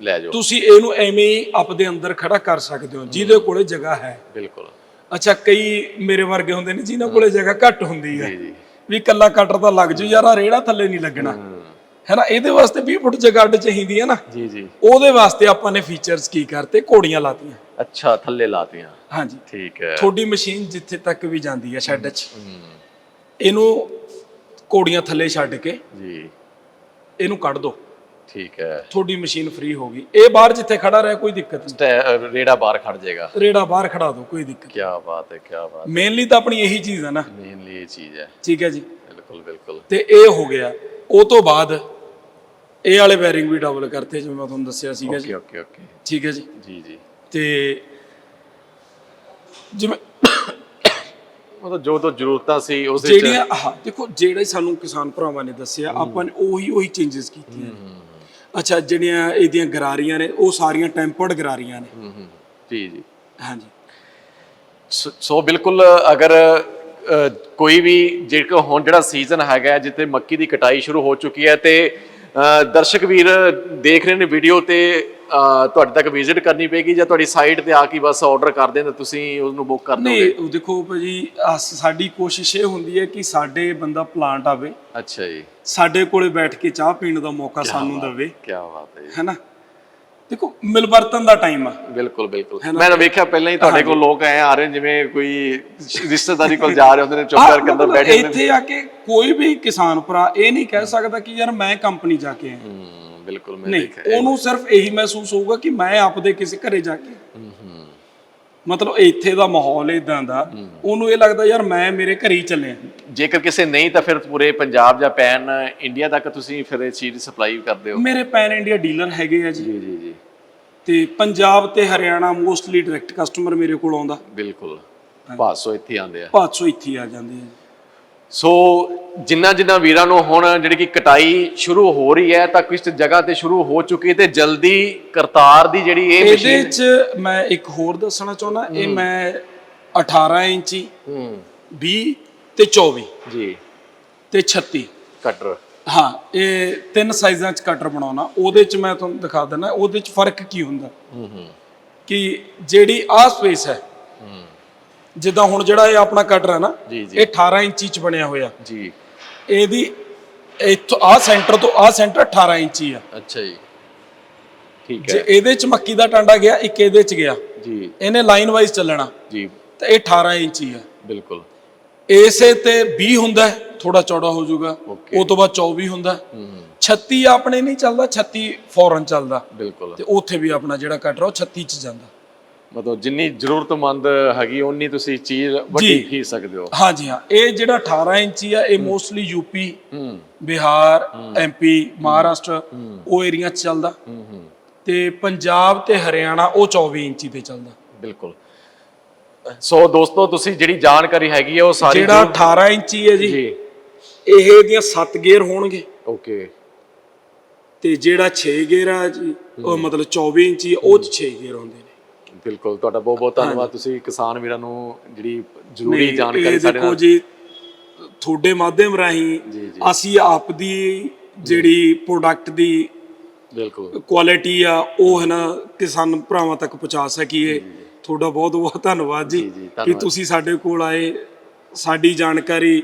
ਲੈ ਜਾਓ। ਤੁਸੀਂ ਇਹਨੂੰ ਐਵੇਂ ਹੀ ਆਪਦੇ ਅੰਦਰ ਖੜਾ ਕਰ ਸਕਦੇ ਹੋ ਜਿਹਦੇ ਕੋਲੇ ਜਗ੍ਹਾ ਹੈ। ਬਿਲਕੁਲ। ਅੱਛਾ ਕਈ ਮੇਰੇ ਵਰਗੇ ਹੁੰਦੇ ਨੇ ਜਿਨ੍ਹਾਂ ਕੋਲੇ ਜਗ੍ਹਾ ਘੱਟ ਹੁੰਦੀ ਹੈ। ਜੀ ਜੀ। ਵੀ ਕੱਲਾ ਕਟਰ ਤਾਂ ਲੱਗ ਜੂ ਯਾਰ ਆ ਰੇੜਾ ਥੱਲੇ ਨਹੀਂ ਲੱਗਣਾ। ਹੈਨਾ ਇਹਦੇ ਵਾਸਤੇ 20 ਫੁੱਟ ਜਗ੍ਹਾ ਅੱਡ ਚਾਹੀਦੀ ਹੈ ਨਾ? ਜੀ ਜੀ। ਉਹਦੇ ਵਾਸਤੇ ਆਪਾਂ ਨੇ ਫੀਚਰਸ ਕੀ ਕਰਤੇ? ਘੋੜੀਆਂ ਲਾਤੀਆਂ। ਅੱਛਾ ਥੱਲੇ ਲਾਤੀਆਂ। ਹਾਂਜੀ। ਠੀਕ ਹੈ। ਤੁਹਾਡੀ ਮਸ਼ੀਨ ਜਿੱਥੇ ਤੱਕ ਵੀ ਜਾਂਦੀ ਹੈ ਸ਼ੈੱਡ 'ਚ ਇਹਨੂੰ ਘੋੜੀਆਂ ਥੱਲੇ ਛੱਡ ਕੇ ਜੀ। ਇਹਨੂੰ ਕੱਢ ਦਿਓ ਠੀਕ ਹੈ। ਤੁਹਾਡੀ ਮਸ਼ੀਨ ਫ੍ਰੀ ਹੋ ਗਈ। ਇਹ ਬਾਹਰ ਜਿੱਥੇ ਖੜਾ ਰਿਹਾ ਕੋਈ ਦਿੱਕਤ ਨਹੀਂ। ਰੇੜਾ ਬਾਹਰ ਖੜ ਜਾਏਗਾ। ਰੇੜਾ ਬਾਹਰ ਖੜਾ ਦਿਓ ਕੋਈ ਦਿੱਕਤ ਕੀ ਬਾਤ ਹੈ ਕੀ ਬਾਤ ਮੇਨਲੀ ਤਾਂ ਆਪਣੀ ਇਹੀ ਚੀਜ਼ ਹੈ ਨਾ। ਮੇਨਲੀ ਇਹ ਚੀਜ਼ ਹੈ। ਠੀਕ ਹੈ ਜੀ। ਬਿਲਕੁਲ ਬਿਲਕੁਲ। ਤੇ ਇਹ ਹੋ ਗਿਆ। ਉਹ ਤੋਂ ਬਾਅਦ ਇਹ ਵਾਲੇ ਬੈਰਿੰਗ ਵੀ ਡਬਲ ਕਰਤੇ ਜਿਵੇਂ ਮੈਂ ਤੁਹਾਨੂੰ ਦੱਸਿਆ ਸੀਗਾ ਜੀ। ਓਕੇ ਓਕੇ ਓਕੇ ਠੀਕ ਹੈ ਜੀ। ਜੀ ਜੀ। ਤੇ ਜਿਵੇਂ ਮਤਲਬ ਜੋ ਜੋ ਜ਼ਰੂਰਤਾਂ ਸੀ ਉਸ ਵਿੱਚ ਜਿਹੜੀਆਂ ਆਹ ਦੇਖੋ ਜਿਹੜੇ ਸਾਨੂੰ ਕਿਸਾਨ ਭਰਾਵਾਂ ਨੇ ਦੱਸਿਆ ਆਪਾਂ ਨੇ ਉਹੀ ਉਹੀ ਚੇਂਜਸ ਕੀਤੀਆਂ। ਅੱਛਾ ਜਿਹੜੀਆਂ ਇਹਦੀਆਂ ਗਰਾਰੀਆਂ ਨੇ ਉਹ ਸਾਰੀਆਂ ਟੈਂਪਰਡ ਗਰਾਰੀਆਂ ਨੇ। ਹੂੰ ਹੂੰ ਜੀ ਜੀ। ਹਾਂਜੀ। ਸੋ ਸੋ ਬਿਲਕੁਲ ਅਗਰ ਅ, ਕੋਈ ਵੀ ਜਿਹੜਾ ਹੁਣ ਜਿਹੜਾ ਸੀਜ਼ਨ ਹੈਗਾ ਹੈ, ਜਿੱਥੇ ਮੱਕੀ ਦੀ ਕਟਾਈ ਸ਼ੁਰੂ ਹੋ ਚੁੱਕੀ ਹੈ ਤੇ ਦਰਸ਼ਕ ਵੀਰ ਦੇਖ ਰਹੇ ਨੇ ਵੀਡੀਓ ਤੇ ਤੁਹਾਡੇ ਤੱਕ ਵਿਜ਼ਿਟ ਕਰਨੀ ਪਏਗੀ ਜਾਂ ਤੁਹਾਡੀ ਸਾਈਟ ਤੇ ਆ ਕੇ ਬਸ ਆਰਡਰ ਕਰ ਦੇਣ ਤੁਸੀਂ ਉਹਨੂੰ ਬੁੱਕ ਕਰ ਨਹੀਂ ਦੋਗੇ? ਉਹ ਦੇਖੋ ਭਾਜੀ ਸਾਡੀ ਕੋਸ਼ਿਸ਼ ਇਹ ਹੁੰਦੀ ਹੈ ਕਿ ਸਾਡੇ ਬੰਦਾ ਪਲਾਂਟ ਆਵੇ। ਅੱਛਾ ਜੀ। ਸਾਡੇ ਕੋਲੇ ਬੈਠ ਕੇ ਚਾਹ ਪੀਣ ਦਾ ਮੌਕਾ ਸਾਨੂੰ ਦੇਵੇ। ਕੀ ਬਾਤ ਹੈ ਹੈਨਾ ਦੇਖੋ ਮਿਲਵਰਤਨ ਦਾ ਟਾਈਮ ਆ। ਬਿਲਕੁਲ ਬਿਲਕੁਲ। ਮੈਂ ਤਾਂ ਵੇਖਿਆ ਪਹਿਲਾਂ ਹੀ ਤੁਹਾਡੇ ਕੋਲ ਲੋਕ ਐ ਆ ਰਹੇ ਨੇ ਜਿਵੇਂ ਕੋਈ ਰਿਸ਼ਤੇਦਾਰੀ ਕੋਲ ਜਾ ਰਹੇ ਹੁੰਦੇ ਨੇ ਚੁੱਪ ਕਰਕੇ ਅੰਦਰ ਮਤਲਬ ਬੈਠੇ ਹੁੰਦੇ ਨੇ। ਇੱਥੇ ਆ ਕੇ ਕੋਈ ਵੀ ਕਿਸਾਨ ਭਰਾ ਇਹ ਨਹੀਂ ਕਹਿ ਸਕਦਾ ਕਿ ਯਾਰ ਮੈਂ ਕੰਪਨੀ ਜਾ ਕੇ ਆਇਆ। ਹੂੰ ਬਿਲਕੁਲ ਮੈਂ ਨਹੀਂ ਦੇਖਿਆ ਉਹਨੂੰ ਸਿਰਫ ਇਹੀ ਮਹਿਸੂਸ ਹੋਊਗਾ ਕਿ ਮੈਂ ਆਪਦੇ ਕਿਸੇ ਘਰੇ ਜਾ ਕੇ ਮਤਲਬ ਇੱਥੇ ਦਾ ਮਾਹੌਲ ਇਦਾਂ ਦਾ ਉਹਨੂੰ ਇਹ ਲੱਗਦਾ ਯਾਰ ਮੈਂ ਮੇਰੇ ਘਰੇ ਹੀ ਚੱਲਿਆ। ਜੇਕਰ ਕਿਸੇ ਨਹੀਂ ਤਾਂ ਫਿਰ ਪੂਰੇ ਪੰਜਾਬ ਜਾਂ ਪੈਨ ਇੰਡੀਆ ਤੱਕ ਤੁਸੀਂ ਫਿਰ ਇਹ ਚੀਜ਼ ਸਪਲਾਈ ਕਰਦੇ ਹੋ? ਮੇਰੇ ਪੈਨ ਇੰਡੀਆ ਡੀਲਰ ਹੈਗੇ ਆ ਜੀ ਜੀ ਜੀ। ਤੇ ਪੰਜਾਬ ਤੇ ਹਰਿਆਣਾ ਮੋਸਟਲੀ ਡਾਇਰੈਕਟ ਕਸਟਮਰ ਮੇਰੇ ਕੋਲ ਆਉਂਦਾ। ਬਿਲਕੁਲ। 500 ਇੱਥੇ ਆਉਂਦੇ ਆ। 500 ਇੱਥੇ ਆ ਜਾਂਦੇ ਆ। ਸੋ ਜਿੰਨਾ ਜਿੰਨਾ ਵੀਰਾਂ ਨੂੰ ਹੁਣ ਜਿਹੜੀ ਕਿ ਕਟਾਈ ਸ਼ੁਰੂ ਹੋ ਰਹੀ ਹੈ ਤਾਂ ਕੁਝ ਜਗ੍ਹਾ ਤੇ ਸ਼ੁਰੂ ਹੋ ਚੁੱਕੀ ਤੇ ਜਲਦੀ ਕਰਤਾਰ ਦੀ ਜਿਹੜੀ ਇਹ ਇਹਦੇ ਮਸ਼ੀਨ ਚ ਮੈਂ ਇੱਕ ਹੋਰ ਦੱਸਣਾ ਚਾਹੁੰਦਾ ਇਹ ਮੈਂ 18 ਇੰਚੀ ਹੂੰ। 20 ਤੇ 24 ਜੀ। ਤੇ 36 ਕਟਰ। ਹਾਂ ਇਹ ਤਿੰਨ ਸਾਈਜ਼ਾਂ ਚ ਕਟਰ ਬਣਾਉਣਾ। ਉਹਦੇ ਚ ਮੈਂ ਤੁਹਾਨੂੰ ਦਿਖਾ ਦਿੰਦਾ ਉਹਦੇ ਚ ਫ਼ਰਕ ਕੀ ਹੁੰਦਾ? ਹੂੰ ਹੂੰ। ਕਿ ਜਿਹੜੀ ਆਹ ਸਪੇਸ ਹੈ ਹੂੰ। ਜਿੱਦਾਂ ਹੁਣ ਜਿਹੜਾ ਇਹ ਆਪਣਾ ਕਟਰ ਹੈ ਨਾ ਜੀ, ਜੀ। ਇਹ 18 ਇੰਚੀ ਚ ਬਣਿਆ ਹੋਇਆ। ਜੀ। ਇਹਦੀ ਇੱਥੋਂ ਆਹ ਸੈਂਟਰ ਤੋਂ ਆਹ ਸੈਂਟਰ 18 ਇੰਚੀ ਆ। ਅੱਛਾ ਜੀ। ਠੀਕ ਜੇ ਹੈ। ਇਹਦੇ ਚ ਮੱਕੀ ਦਾ ਟਾਂਡਾ ਗਿਆ ਇੱਕ ਇਹਦੇ ਚ ਗਿਆ। ਜੀ। ਇਹਨੇ ਲਾਈਨ ਵਾਈਜ਼ ਚੱਲਣਾ। ਜੀ। ਤਾਂ ਇਹ 18 ਇੰਚੀ ਆ। ਬਿਲਕੁਲ। ਇਸੇ ਤੇ 20 ਹੁੰਦਾ ਹੈ, ਥੋੜਾ ਚੌੜਾ ਹੋ ਜਾਊਗਾ. ਉਹ ਤੋਂ ਬਾਅਦ 24 ਹੁੰਦਾ। ਹੈ। ਹੂੰ। 36 ਆਪਣੇ ਨਹੀਂ ਚੱਲਦਾ 36 ਫੌਰਨ ਚੱਲਦਾ। ਬਿਲਕੁਲ। ਤੇ ਉੱਥੇ ਵੀ ਆਪਣਾ ਜਿਹੜਾ ਕਟਰ ਉਹ 36 ਚ ਜਾਂਦਾ। ਮਤਲਬ ਜਿੰਨੀ ਜ਼ਰੂਰਤਮੰਦ ਹੈਗੀ ਉਨੀ ਤੁਸੀਂ ਚੀਜ਼ ਵੱਡੀ। ਖਰੀਦ ਸਕਦੇ ਹੋ। ਹਾਂਜੀ ਹਾਂ। ਇਹ ਜਿਹੜਾ 18 ਇੰਚੀ ਆ ਇਹ mostly UP Bihar MP Maharashtra ਉਹ ਏਰੀਆ ਚ ਚੱਲਦਾ। ਤੇ ਪੰਜਾਬ ਤੇ ਹਰਿਆਣਾ ਉਹ 24 ਇੰਚੀ ਤੇ ਚੱਲਦਾ। ਬਿਲਕੁਲ। ਸੋ ਦੋਸਤੋ ਤੁਸੀਂ ਜਿਹੜੀ ਜਾਣਕਾਰੀ ਹੈਗੀ ਹੈ ਉਹ ਸਾਰੀ ਜਿਹੜਾ 18 ਇੰਚੀ ਹੈ ਜੀ। ਇਹ ਦੀਆਂ 7 ਗੇਅਰ ਹੋਣਗੇ। ਓਕੇ। ਤੇ ਜਿਹੜਾ 6 ਗੇਅਰ ਆ ਜੀ ਉਹ ਮਤਲਬ 24 ਇੰਚੀ ਆ, ਉਹ ਚ 6 ਗੇਅਰ ਹੁੰਦੇ ਨੇ। ਬਿਲਕੁਲ ਤੁਹਾਡਾ ਬਹੁਤ ਬਹੁਤ ਧੰਨਵਾਦ। ਤੁਸੀਂ ਕਿਸਾਨ ਵੀਰਾਂ ਨੂੰ ਜਿਹੜੀ ਜ਼ਰੂਰੀ ਨਹੀਂ, ਜਾਣਕਾਰੀ ਇਹ ਸਾਡੇ ਦੇਖੋ ਨਾਲ ਜੀ ਤੁਹਾਡੇ ਮਾਧਿਅਮ ਰਾਹੀਂ ਜੀ, ਜੀ। ਅਸੀਂ ਆਪ ਦੀ ਜਿਹੜੀ ਪ੍ਰੋਡਕਟ ਦੀ ਬਿਲਕੁਲ। ਕੁਆਲਿਟੀ ਆ ਉਹ ਹੈ ਨਾ ਕਿਸਾਨ ਭਰਾਵਾਂ ਤੱਕ ਪਹੁੰਚਾ ਸਕੀਏ। ਤੁਹਾਡਾ ਬਹੁਤ ਬਹੁਤ ਧੰਨਵਾਦ ਜੀ ਜੀ, ਜੀ, ਕਿ ਧੰਨਵਾਦ। ਤੁਸੀਂ ਸਾਡੇ ਕੋਲ ਆਏ ਸਾਡੀ ਜਾਣਕਾਰੀ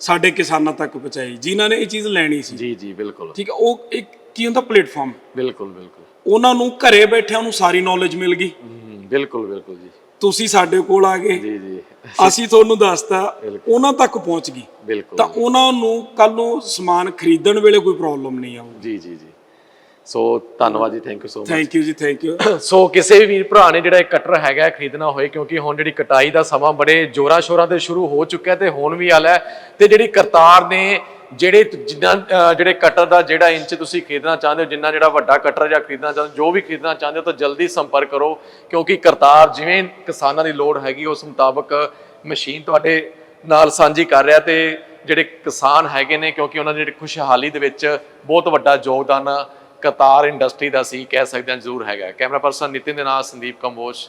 ਸਾਡੇ ਕਿਸਾਨਾਂ ਤੱਕ ਪਹੁੰਚਾਈ ਜਿਨ੍ਹਾਂ ਨੇ ਇਹ ਚੀਜ਼ ਲੈਣੀ ਸੀ। ਜੀ ਜੀ ਬਿਲਕੁਲ। ਠੀਕ ਹੈ ਉਹ ਇੱਕ ਕੀ ਹੁੰਦਾ ਪਲੇਟਫਾਰਮ। ਬਿਲਕੁਲ ਬਿਲਕੁਲ। ਉਹਨਾਂ ਨੂੰ ਘਰੇ ਬੈਠਿਆਂ ਨੂੰ ਸਾਰੀ ਨੌਲੇਜ ਮਿਲ ਗਈ। ਬਿਲਕੁਲ ਬਿਲਕੁਲ ਜੀ। ਤੁਸੀਂ ਸਾਡੇ ਕੋਲ ਆ ਗਏ। ਜੀ ਜੀ। ਅਸੀਂ ਤੁਹਾਨੂੰ ਦੱਸਤਾ ਉਹਨਾਂ ਤੱਕ ਪਹੁੰਚ ਗਈ। ਬਿਲਕੁਲ ਤਾਂ ਉਹਨਾਂ ਨੂੰ ਕੱਲ ਨੂੰ ਸਮਾਨ ਖਰੀਦਣ ਵੇਲੇ ਕੋਈ ਪ੍ਰੋਬਲਮ ਨਹੀਂ ਆਊਗੀ ਜੀ ਜੀ ਜੀ। ਸੋ ਧੰਨਵਾਦ ਜੀ thank you so much thank you ਜੀ ਥੈਂਕ ਯੂ ਸੋ ਕਿਸੇ ਵੀ ਵੀਰ ਭਰਾ ਨੇ ਜਿਹੜਾ ਇਹ ਕਟਰ ਹੈਗਾ ਹੈ ਖਰੀਦਣਾ ਹੋਏ ਕਿਉਂਕਿ ਹੁਣ ਜਿਹੜੀ ਕਟਾਈ ਦਾ ਸਮਾਂ ਬੜੇ ਜੋਰਾਂ ਸ਼ੋਰਾਂ ਤੇ ਸ਼ੁਰੂ ਹੋ ਚੁੱਕਿਆ ਤੇ ਹੁਣ ਵੀ ਹੈ ਤੇ ਜਿਹੜੀ ਕਰਤਾਰ ਨੇ ਜਿਹੜੇ ਜਿੰਨਾ ਜਿਹੜੇ ਕਟਰ ਦਾ ਜਿਹੜਾ ਇੰਚ ਤੁਸੀਂ ਖਰੀਦਣਾ ਚਾਹੁੰਦੇ ਹੋ ਜਿੰਨਾ ਜਿਹੜਾ ਵੱਡਾ ਕਟਰ ਜਾਂ ਖਰੀਦਣਾ ਚਾਹੁੰਦੇ ਹੋ ਜੋ ਵੀ ਖਰੀਦਣਾ ਚਾਹੁੰਦੇ ਹੋ ਤਾਂ ਜਲਦੀ ਸੰਪਰਕ ਕਰੋ ਕਿਉਂਕਿ ਕਰਤਾਰ ਜਿਵੇਂ ਕਿਸਾਨਾਂ ਦੀ ਲੋੜ ਹੈਗੀ ਉਸ ਮੁਤਾਬਕ ਮਸ਼ੀਨ ਤੁਹਾਡੇ ਨਾਲ ਸਾਂਝੀ ਕਰ ਰਿਹਾ ਤੇ ਜਿਹੜੇ ਕਿਸਾਨ ਹੈਗੇ ਨੇ ਕਿਉਂਕਿ ਉਹਨਾਂ ਦੀ ਜਿਹੜੀ ਖੁਸ਼ਹਾਲੀ ਦੇ ਵਿੱਚ ਬਹੁਤ ਵੱਡਾ ਯੋਗਦਾਨ ਕਤਾਰ ਇੰਡਸਟਰੀ ਦਾ ਸੀ ਕਹਿ ਸਕਦੇ ਹਾਂ ਜ਼ਰੂਰ ਹੈਗਾ ਕੈਮਰਾ ਪਰਸਨ ਨਿਤਿਨ ਦੇ ਨਾਲ ਸੰਦੀਪ ਕੰਬੋਜ।